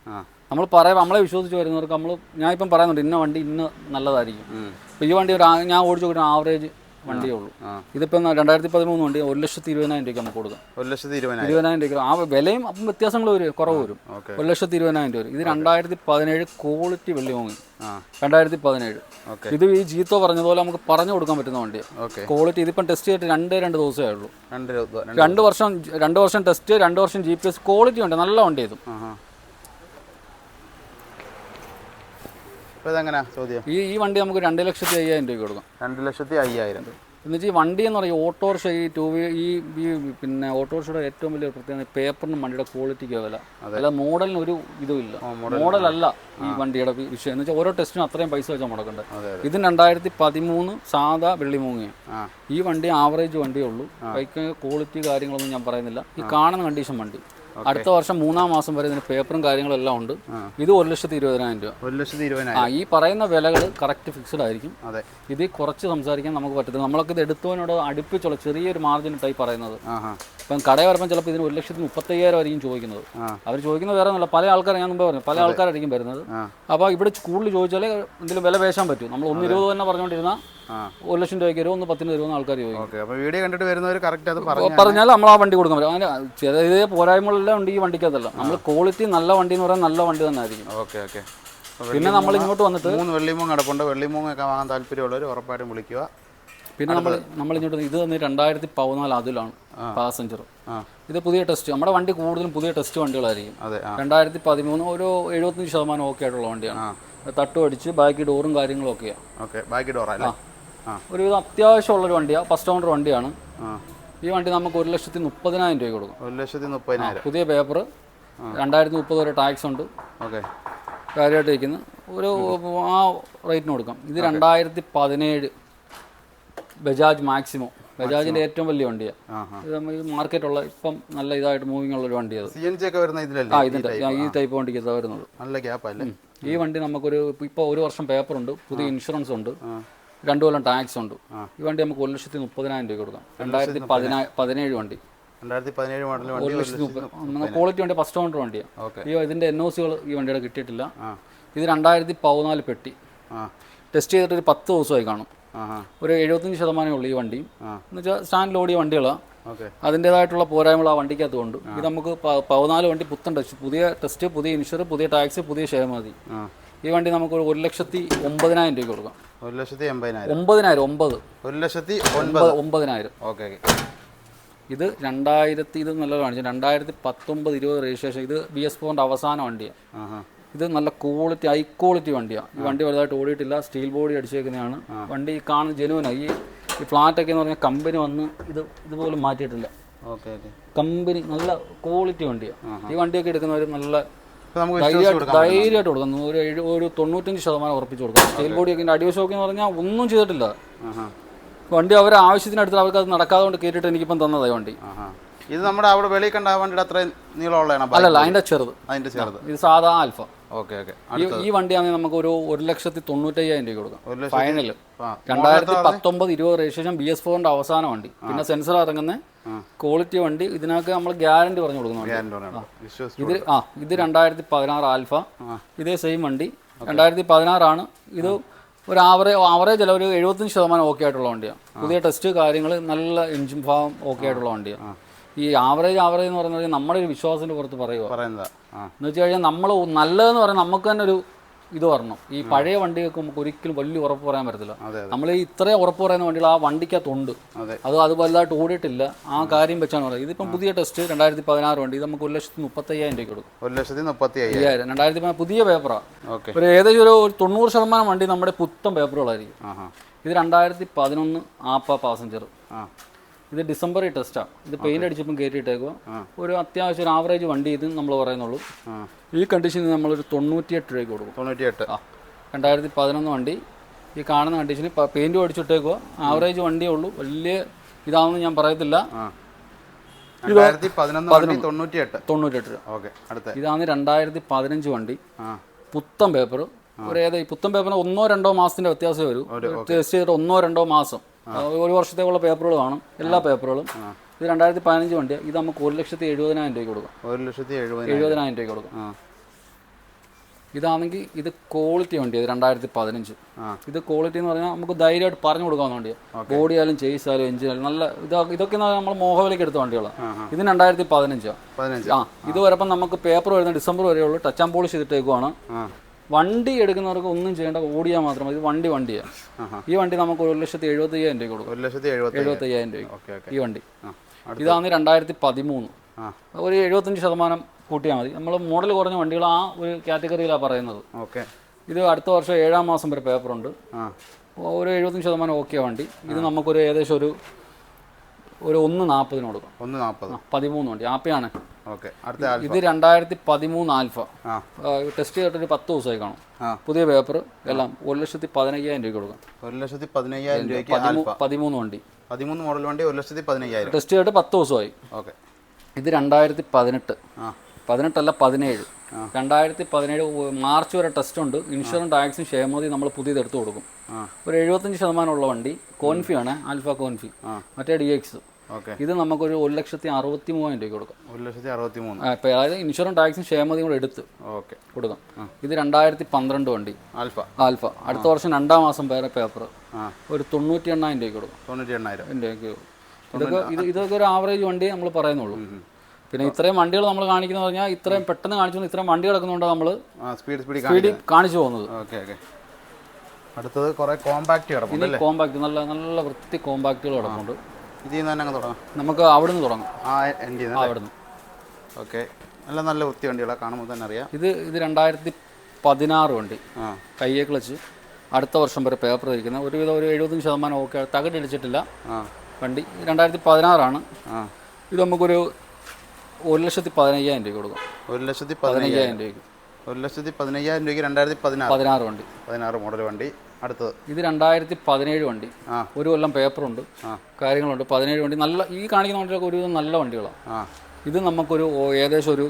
നമ്മൾ പറയാം നമ്മളെ വിശ്വസിച്ച് വരുന്നവർക്ക് നമ്മൾ ഞാൻ ഇപ്പം പറയുന്നുണ്ട് ഇന്ന വണ്ടി ഇന്ന് നല്ലതായിരിക്കും. ഉം. ഈ വണ്ടി ഒരു ഞാൻ ഓടിച്ചു നോക്കിയിട്ട് ആവറേജ് വണ്ടിയേ ഉള്ളൂ. ആ. ഇതിപ്പം രണ്ടായിരത്തി പതിമൂന്ന് വണ്ടി ഒരു ലക്ഷത്തി ഇരുപതിനായിരം രൂപയ്ക്ക് നമുക്ക് കൊടുക്കാം. ഒരു ലക്ഷത്തി ഇരുപതിനായിരം. ഇരുപതിനായിരം രൂപയ്ക്ക് ആ വിലയും അപ്പം വ്യത്യാസങ്ങൾ വരും കുറവ് വരും. ഒരു ലക്ഷത്തി ഇരുപതിനായിരം രൂപ ഇത് രണ്ടായിരത്തി പതിനേഴ് ക്വാളിറ്റി വെള്ളി വാങ്ങി ആ. രണ്ടായിരത്തി പതിനേഴ് ഇത് ഈ ജീത്തോ പറഞ്ഞതുപോലെ നമുക്ക് പറഞ്ഞു കൊടുക്കാൻ പറ്റുന്ന വണ്ടിയാണ് ക്വാളിറ്റി ഇതിപ്പം ടെസ്റ്റ് ചെയ്തിട്ട് രണ്ട് രണ്ട് ദിവസമേ ഉള്ളൂ രണ്ട് വർഷം രണ്ട് വർഷം ടെസ്റ്റ് രണ്ട് വർഷം ജി പി എസ് ക്വാളിറ്റി ഉണ്ട്. നല്ല വണ്ടി ഇതും ആഹാ അപ്പോൾ ഇതെങ്ങനെയാ ചോദ്യം? ഈ ഈ വണ്ടി നമുക്ക് രണ്ട് ലക്ഷത്തി അയ്യായിരം രൂപ കൊടുക്കാം. രണ്ട് ലക്ഷത്തി അയ്യായിരം എന്ന് വെച്ചാൽ ഈ വണ്ടി എന്ന് പറയും ഓട്ടോറിക്ഷ ഈ ടൂ വീ ഈ ഈ പിന്നെ ഓട്ടോറിക്ഷയുടെ ഏറ്റവും വലിയ പ്രത്യേകത പേപ്പറിനും വണ്ടിയുടെ ക്വാളിറ്റിക്കോ വില അല്ല മോഡലിന് ഒരു ഇതും ഇല്ല. മോഡലല്ല ഈ വണ്ടിയുടെ വിഷയം. എന്ന് വെച്ചാൽ ഓരോ ടെസ്റ്റിനും അത്രയും പൈസ വെച്ചാൽ മുടക്കണ്ടത് ഇതിന് ഇത് രണ്ടായിരത്തി പതിമൂന്ന് സാധാ വെള്ളിമൂങ്ങയാണ് ഈ വണ്ടി ആവറേജ് വണ്ടിയേ ഉള്ളൂ. ബൈക്ക് ക്വാളിറ്റി കാര്യങ്ങളൊന്നും ഞാൻ പറയുന്നില്ല. ഈ കാണുന്ന കണ്ടീഷൻ വണ്ടി. അടുത്ത വർഷം മൂന്നാം മാസം വരെ ഇതിന് പേപ്പറും കാര്യങ്ങളും എല്ലാം ഉണ്ട് ഇത് ഒരു ലക്ഷത്തി ഇരുപതിനായിരം രൂപ. ഒരു ലക്ഷത്തി ആ ഇരുപതിനായിരം ഈ പറയുന്ന വിലകൾ കറക്റ്റ് ഫിക്സ്ഡ് ആയിരിക്കും. അതെ. ഇതിൽ കുറച്ച് സംസാരിക്കാൻ നമുക്ക് പറ്റത്തില്ല. നമ്മളൊക്കെ ഇത് എടുത്തവനോട് അടുപ്പിച്ചുള്ള ചെറിയൊരു മാർജിൻ ഇട്ടായി പറയുന്നത്. ഇപ്പം കടയിൽ വരുമ്പോൾ ചിലപ്പോൾ ഇതിന് ഒരു ലക്ഷത്തി മുപ്പത്തയ്യായിരം ആയിരിക്കും ചോദിക്കുന്നത്. അവർ ചോദിക്കുന്നത് വേറെ ഒന്നുമില്ല. പല ആൾക്കാർ ഞാൻ മുമ്പേ പറഞ്ഞു. പല ആൾക്കാരായിരിക്കും വരുന്നത്. അപ്പോൾ ഇവിടെ കൂടുതൽ ചോദിച്ചാലേ എന്തെങ്കിലും വില പേശാൻ പറ്റും. നമ്മൾ ഒന്ന് ഇരുപത് തന്നെ പറഞ്ഞുകൊണ്ടിരുന്നാൽ ആ ഒരു ലക്ഷം രൂപയ്ക്ക് വരുമോ? ഒന്ന് പത്തിന് തരുമെന്ന് ആൾക്കാർ ചോദിക്കും. അപ്പോൾ വീഡിയോ കണ്ടിട്ട് വരുന്നവർ കറക്റ്റ് അത് പറഞ്ഞാൽ നമ്മൾ ആ വണ്ടി കൊടുക്കാൻ പറ്റും. അങ്ങനെ ചെറിയ പോരായ്മകളെല്ലാം ഉണ്ട് ഈ വണ്ടിക്കകത്തല്ല. നമ്മൾ ക്വാളിറ്റി നല്ല വണ്ടി എന്ന് പറയാൻ നല്ല വണ്ടി തന്നെ ആയിരിക്കും ഓക്കെ. ഓക്കെ പിന്നെ നമ്മൾ ഇങ്ങോട്ട് വന്നിട്ട് മൂന്ന് വെള്ളിമൂങ്ങ കിടപ്പുണ്ട്. വെള്ളിമൂങ്ങൊക്കെ വാങ്ങാൻ താല്പര്യമുള്ളവർ ഉറപ്പായിട്ടും വിളിക്കുക. പിന്നെ നമ്മൾ നമ്മൾ ഇങ്ങോട്ട് ഇത് തന്നെ രണ്ടായിരത്തി പതിനാല് അതിലാണ് പാസഞ്ചർ ഇത് പുതിയ ടെസ്റ്റ് നമ്മുടെ വണ്ടി കൂടുതലും പുതിയ ടെസ്റ്റ് വണ്ടികളായിരിക്കും. രണ്ടായിരത്തി പതിമൂന്ന് ഒരു എഴുപത്തഞ്ച് ശതമാനം ഓക്കെ ആയിട്ടുള്ള വണ്ടിയാണ്. തട്ടും അടിച്ച് ബാക്കി ഡോറും കാര്യങ്ങളും ഒക്കെയാണ് ഓക്കെ ബാക്കി ഡോറ ഒരുവിധം അത്യാവശ്യമുള്ളൊരു വണ്ടിയാണ് ഫസ്റ്റ് ഓണർ വണ്ടിയാണ്. ഈ വണ്ടി നമുക്ക് ഒരു ലക്ഷത്തി മുപ്പതിനായിരം രൂപ കൊടുക്കും. ഒരു ലക്ഷത്തി മുപ്പതിനായിരം. പുതിയ പേപ്പർ രണ്ടായിരത്തി മുപ്പത് വരെ ടാക്സ് ഉണ്ട്. ഓക്കെ. കാര്യമായിട്ട് ഇരിക്കുന്നു. ഒരു ആ റേറ്റിന് കൊടുക്കാം. ഇത് രണ്ടായിരത്തി പതിനേഴ് ബജാജ് മാക്സിമോ. ബജാജിന്റെ ഏറ്റവും വലിയ വണ്ടിയാണ് ആ ആ. ഇത് ഈ മാർക്കറ്റുള്ള ഇപ്പം നല്ല ഇതായിട്ട് മൂവിങ് ഉള്ള ഒരു വണ്ടിയത് സി എൻ ജി ഒക്കെ വരുന്ന ആ ഇതിലല്ലേ ഇതിന്റെ ഈ ടൈപ്പ് വണ്ടിക്ക് ഇതാ വരുന്നത്. നല്ല ഗ്യാപ്പ് അല്ലേ? ഈ വണ്ടി നമുക്കൊരു ഇപ്പോൾ ഒരു വർഷം പേപ്പർ ഉണ്ട്. പുതിയ ഇൻഷുറൻസ് ഉണ്ട്. രണ്ടു കൊല്ലം ടാക്സ് ഉണ്ട് ഈ വണ്ടി നമുക്ക് ഒരു ലക്ഷത്തി മുപ്പതിനായിരം രൂപ കൊടുക്കാം. രണ്ടായിരത്തി പതിനാ പതിനേഴ് വണ്ടി. ഒരു ലക്ഷത്തി മുപ്പത് ക്വാളിറ്റി വണ്ടി ഫസ്റ്റ് ഓണർ വണ്ടിയാണ് ഈ ഇതിന്റെ എൻ ഒ സികൾ ഈ വണ്ടിയുടെ കിട്ടിയിട്ടില്ല. ഇത് രണ്ടായിരത്തി പതിനാല് പെട്ടി. ടെസ്റ്റ് ചെയ്തിട്ട് ഒരു പത്ത് ദിവസമായി കാണും. ഒരു എഴുപത്തഞ്ച് ശതമാനമേ ഉള്ളൂ ഈ വണ്ടിയും. എന്ന് വെച്ചാൽ സ്റ്റാൻഡ് ഓടിയ വണ്ടികളാണ് അതിന്റെതായിട്ടുള്ള പോരായ്മകൾ ആ വണ്ടിക്കകത്ത് കൊണ്ട് ഇത് നമുക്ക് പതിനാല് വണ്ടി പുത്തൻ ടെസ്റ്റ് പുതിയ ടെസ്റ്റ് പുതിയ ഇൻഷുർ പുതിയ ടാക്സ് പുതിയ ഷെയർ മതി. ആ. ഈ വണ്ടി നമുക്ക് ഒരു ലക്ഷത്തി ഒമ്പതിനായിരം രൂപ കൊടുക്കാം. ഒരു ലക്ഷത്തി എൺപതിനായിരം. ഒമ്പതിനായിരം ഒമ്പത്. ഒരു ലക്ഷത്തി ഒൻപത്. ഒമ്പതിനായിരം. Okay okay. ഇത് രണ്ടായിരത്തി ഇത് നല്ല കാണിച്ചു. രണ്ടായിരത്തി പത്തൊമ്പത് ഇരുപത് രജിസ്ട്രേഷൻ. ഇത് ബി എസ് ഫോറിന്റെ അവസാന വണ്ടിയാണ് ഇത് നല്ല ക്വാളിറ്റി ഹൈ ക്വാളിറ്റി വണ്ടിയാണ് ഈ വണ്ടി വലുതായിട്ട് ഓടിയിട്ടില്ല. Steel body അടിച്ചേക്കുന്നതാണ്. വണ്ടി കാണുന്ന ജനുവനാണ് ഈ ഈ ഫ്ലാറ്റൊക്കെ എന്ന് പറഞ്ഞാൽ കമ്പനി വന്ന് ഇത് ഇതുപോലെ മാറ്റിയിട്ടില്ല. Okay okay. കമ്പനി നല്ല ക്വാളിറ്റി വണ്ടിയാണ് ഈ വണ്ടിയൊക്കെ എടുക്കുന്നവർ നല്ല ധൈര്യമായിട്ട് കൊടുക്കാം ധൈര്യമായിട്ട് കൊടുക്കുന്നു. ഒരു എഴു- ഒരു തൊണ്ണൂറ്റഞ്ച് ശതമാനം ഉറപ്പിച്ച് കൊടുക്കും. സ്റ്റീൽ ബോഡിയൊക്കെ ഇതിന്റെ ഷോക്ക് എന്ന് പറഞ്ഞാൽ ഒന്നും ചെയ്തിട്ടില്ല. വണ്ടി അവർ ആവശ്യത്തിനടുത്ത് അവർക്ക് അത് നടക്കാതെ കൊണ്ട് കയറ്റിട്ട് എനിക്കിപ്പം തന്നതായി വണ്ടി. ഇത് നമ്മുടെ അവിടെ വെളിയിൽ കണ്ടാ വണ്ടിയുടെ അത്രയും നീളമുള്ളതാണ് അല്ലല്ല അതിന്റെ ചെറുത്. അതിന്റെ ചെറുത്. ഇത് സാധാ ആൽഫ. Okay okay. ഈ വണ്ടിയാണെങ്കിൽ നമുക്ക് ഒരു ഒരു ലക്ഷത്തി തൊണ്ണൂറ്റയ്യായിരം രൂപ കൊടുക്കാം. ഫൈനൽ രണ്ടായിരത്തി പത്തൊമ്പത് ഇരുപത് രജിസ്ട്രേഷൻ ബി എസ് ഫോറിന്റെ അവസാന വണ്ടി. പിന്നെ സെൻസർ ഇറങ്ങുന്ന ക്വാളിറ്റി വണ്ടി. ഇതിനകത്ത് നമ്മൾ ഗ്യാരണ്ടി പറഞ്ഞു വിശ്വസിച്ചു ഇത് ആ ഇത് രണ്ടായിരത്തി പതിനാറ് ആൽഫ. ഇതേ സെയിം വണ്ടി. രണ്ടായിരത്തി പതിനാറാണ് ഇത് ഒരു ആവറേജ് ആവറേജ് അല്ല ഒരു എഴുപത്തഞ്ച് ശതമാനം ഓക്കെ ആയിട്ടുള്ള വണ്ടിയാണ് പുതിയ ടെസ്റ്റ് കാര്യങ്ങൾ നല്ല എഞ്ചിൻ ഭാഗം ഓക്കെ ആയിട്ടുള്ള വണ്ടിയാണ് ഈ ആവറേജ് ആവറേജ് എന്ന് പറയുന്നത് നമ്മുടെ ഒരു വിശ്വാസത്തിന്റെ പുറത്ത് പറയുക പറയുന്നത്. എന്ന് വെച്ച് കഴിഞ്ഞാൽ നമ്മൾ നല്ലതെന്ന് പറഞ്ഞാൽ നമുക്ക് തന്നെ ഒരു ഇത് പറഞ്ഞു ഈ പഴയ വണ്ടികൾക്ക് നമുക്ക് ഒരിക്കലും വലിയ ഉറപ്പ് പറയാൻ പറ്റത്തില്ല. നമ്മൾ ഈ ഇത്രയും ഉറപ്പ് പറയുന്ന വണ്ടികൾ ആ വണ്ടിക്കകത്തുണ്ട്. അതെ. അത് വലുതായിട്ട് ഓടിയിട്ടില്ല. ആ കാര്യം വെച്ചാണ് പറയുന്നത്. ഇതിപ്പം പുതിയ ടെസ്റ്റ് രണ്ടായിരത്തി പതിനാറ് വണ്ടി ഇത് നമുക്ക് ഒരു ലക്ഷത്തി മുപ്പത്തി അയ്യായിരം രൂപ കൊടുക്കും. ഒരു ലക്ഷത്തി മുപ്പത്തി അയ്യായിരം. രണ്ടായിരത്തി പതിനാറ് പുതിയ പേപ്പറാണ് ഓക്കെ. ഒരു ഏകദേശം ഒരു തൊണ്ണൂറ് ശതമാനം വണ്ടി നമ്മുടെ പുത്തൻ പേപ്പറുകളായിരിക്കും. ഇത് രണ്ടായിരത്തി പതിനൊന്ന് ആപ്പ പാസഞ്ചർ. ഇത് ഡിസംബറിൽ ടെസ്റ്റാണ് ഇത് പെയിന്റ് അടിച്ചപ്പം കയറ്റിയിട്ടേക്കുക ഒരു അത്യാവശ്യം ഒരു ആവറേജ് വണ്ടി ഇത് നമ്മൾ പറയുന്നുള്ളൂ ഈ കണ്ടീഷനിൽ നമ്മളൊരു തൊണ്ണൂറ്റിയെട്ട് രൂപയ്ക്ക് കൊടുക്കും. തൊണ്ണൂറ്റിയെട്ട്. ആ. രണ്ടായിരത്തി പതിനൊന്ന് വണ്ടി. ഈ കാണുന്ന കണ്ടീഷനിൽ പെയിന്റും അടിച്ചിട്ടേക്കുക ആവറേജ് വണ്ടിയേ ഉള്ളൂ. വലിയ ഇതാണെന്ന് ഞാൻ പറയത്തില്ല. തൊണ്ണൂറ്റിയെട്ട്. രൂപ. ഇതാണ് രണ്ടായിരത്തി പതിനഞ്ച് വണ്ടി പുത്തൻ പേപ്പർ ഒരു ഏതായി പുത്തൻ പേപ്പറിന് ഒന്നോ രണ്ടോ മാസത്തിന്റെ വ്യത്യാസമേ വരും. ടെസ്റ്റ് ചെയ്തിട്ട് ഒന്നോ രണ്ടോ മാസം. ഒരു വർഷത്തേക്കുള്ള പേപ്പറുകൾ കാണും. എല്ലാ പേപ്പറുകളും ഇത് രണ്ടായിരത്തി പതിനഞ്ച് വണ്ടി ഇത് നമുക്ക് ഒരു ലക്ഷത്തി എഴുപതിനായിരം രൂപയ്ക്ക് കൊടുക്കും. ഒരു ലക്ഷത്തി എഴുപതിനായിരം. രൂപയ്ക്ക് കൊടുക്കും. ഇതാണെങ്കിൽ ഇത് ക്വാളിറ്റി വണ്ടി രണ്ടായിരത്തി പതിനഞ്ച് ഇത് ക്വാളിറ്റി എന്ന് പറഞ്ഞാൽ നമുക്ക് ധൈര്യമായിട്ട് പറഞ്ഞു കൊടുക്കാവുന്ന വേണ്ടി ബോഡി ആയാലും ചേസ് ആയാലും എഞ്ചിൻ ആയാലും നല്ല ഇതാ ഇതൊക്കെ നമ്മൾ മോഹവിലേക്ക് എടുത്ത വണ്ടികളാണ് ഇത് രണ്ടായിരത്തി പതിനഞ്ചാണ് പതിനഞ്ച്. ആ ഇത് വരപ്പം നമുക്ക് പേപ്പർ വരുന്ന ഡിസംബർ വരെയുള്ളൂ. ടച്ച് ആൻഡ് പോളിഷ് ചെയ്തിട്ടേക്കുവാണ്. വണ്ടി എടുക്കുന്നവർക്ക് ഒന്നും ചെയ്യേണ്ട ഓടിയാൽ മാത്രം മതി. ഇത് വണ്ടി വണ്ടിയാണ് ഈ വണ്ടി നമുക്ക് ഒരു ലക്ഷത്തി എഴുപത്തി അയ്യായിരം രൂപ കൊടുക്കും. ഒരു ലക്ഷത്തി എഴുപത്തി അയ്യായിരം രൂപ ഈ വണ്ടി. ഇതാണ് രണ്ടായിരത്തി പതിമൂന്ന്. ഒരു എഴുപത്തഞ്ച് ശതമാനം കൂട്ടിയാൽ മതി. നമ്മൾ മോഡൽ കുറഞ്ഞ വണ്ടികൾ ആ ഒരു കാറ്റഗറിയിലാണ് പറയുന്നത്. ഓക്കെ. ഇത് അടുത്ത വർഷം ഏഴാം മാസം വരെ പേപ്പറുണ്ട്. ഒരു എഴുപത്തഞ്ച് ശതമാനം ഓക്കെ വണ്ടി. ഇത് നമുക്കൊരു ഏകദേശം ഒരു ഒരു ഒന്ന് നാൽപ്പതിന് കൊടുക്കും. ഒന്ന് നാൽപ്പത്. പതിമൂന്ന് വണ്ടി. ആപ്പയാണ്. ഓക്കെ അടുത്ത ഇത് രണ്ടായിരത്തി പതിമൂന്ന് ആൽഫ ടെസ്റ്റ് ചെയ്തിട്ടൊരു പത്ത് ദിവസമായി കാണും. പുതിയ പേപ്പർ എല്ലാം ഒരു ലക്ഷത്തി പതിനയ്യായിരം രൂപയ്ക്ക് കൊടുക്കും. ഒരു ലക്ഷത്തി പതിനയ്യായിരം രൂപയ്ക്ക് പതിമൂന്ന് വണ്ടി. പതിമൂന്ന് മോഡൽ വണ്ടി ഒരു ലക്ഷത്തി പതിനയ്യായിരം. ടെസ്റ്റ് ചെയ്തിട്ട് പത്ത് ദിവസമായി. ഓക്കെ. ഇത് രണ്ടായിരത്തി പതിനെട്ട് ആ. പതിനെട്ടല്ല പതിനേഴ്. രണ്ടായിരത്തി പതിനേഴ് മാർച്ച് വരെ ടെസ്റ്റ് ഉണ്ട്. ഇൻഷുറൻസ് ടാക്സും ക്ഷേമതി നമ്മൾ പുതിയത് എടുത്തു കൊടുക്കും. ഒരു എഴുപത്തഞ്ച് ശതമാനമുള്ള വണ്ടി കോൺഫി ആണ് ആൽഫ കോൺഫി മറ്റേ ഡി എക്സ് ഓക്കെ. ഇത് നമുക്കൊരു ഒരു ലക്ഷത്തി അറുപത്തി മൂവായിരം രൂപ കൊടുക്കാം. ഒരു ലക്ഷത്തി അറുപത്തി മൂന്ന് അതായത് ഇൻഷുറൻസ് ടാക്സും ക്ഷേമതിയും കൂടെ എടുത്ത് ഓക്കെ. കൊടുക്കാം. ഇത് രണ്ടായിരത്തി പന്ത്രണ്ട് വണ്ടി. ആൽഫ. ആൽഫ. അടുത്ത വർഷം രണ്ടാം മാസം വേറെ പേപ്പർ. ഒരു തൊണ്ണൂറ്റി എണ്ണായിരം രൂപയ്ക്ക് കൊടുക്കും. തൊണ്ണൂറ്റി എണ്ണായിരം. രൂപയ്ക്ക് ഇതൊക്കെ ഇത് ഇതൊക്കെ ഒരു ആവറേജ് വണ്ടി നമ്മൾ പറയുന്നുള്ളൂ. പിന്നെ ഇത്രയും വണ്ടികൾ നമ്മൾ കാണിക്കുന്ന പറഞ്ഞാൽ ഇത്രയും പെട്ടെന്ന് കാണിച്ചു ഇത്രയും വണ്ടി കിടക്കുന്നുണ്ട് നമ്മൾ സ്പീഡ് സ്പീഡ് സ്പീഡിൽ കാണിച്ചു പോകുന്നത്. Okay okay. അടുത്തത് കുറേ കിടപ്പുണ്ട് കോമ്പാക്ട് നല്ല നല്ല വൃത്തി കോമ്പാക്റ്റുകൾ കിടപ്പുണ്ട്. ഇതിൽ നിന്ന് തന്നെ തുടങ്ങാം. നമുക്ക് ആ എന്റെ അവിടുന്ന്. ഓക്കെ. നല്ല നല്ല വൃത്തി വണ്ടികളാണ് കാണുമ്പോൾ തന്നെ അറിയാം. ഇത് ഇത് രണ്ടായിരത്തി പതിനാറ് വണ്ടി. കയ്യെ ക്ലച്ച്. അടുത്ത വർഷം വരെ പേപ്പർ ഇരിക്കുന്ന. ഒരുവിധം ഒരു എഴുപത്തഞ്ച് ശതമാനം ഓക്കെ തകടടിച്ചിട്ടില്ല വണ്ടി. രണ്ടായിരത്തി പതിനാറാണ്. ഇത് നമുക്കൊരു ഒരു ലക്ഷത്തി പതിനയ്യായിരം രൂപ കൊടുക്കും. ഒരു ലക്ഷത്തി പതിനയ്യായിരം രൂപയ്ക്ക്. ഒരു ലക്ഷത്തി പതിനയ്യായിരം രൂപയ്ക്ക് രണ്ടായിരത്തി പതിനാറ്. പതിനാറ് വണ്ടി. പതിനാറ് മോഡൽ വണ്ടി. അടുത്തത്. ഇത് രണ്ടായിരത്തി പതിനേഴ് വണ്ടി. ഒരു കൊല്ലം പേപ്പറുണ്ട്. കാര്യങ്ങളുണ്ട്. പതിനേഴ് വണ്ടി. നല്ല ഈ കാണിക്കുന്ന വണ്ടികളൊക്കെ ഒരു നല്ല വണ്ടികളാണ്. ഇത് നമുക്കൊരു ഏകദേശം ഒരു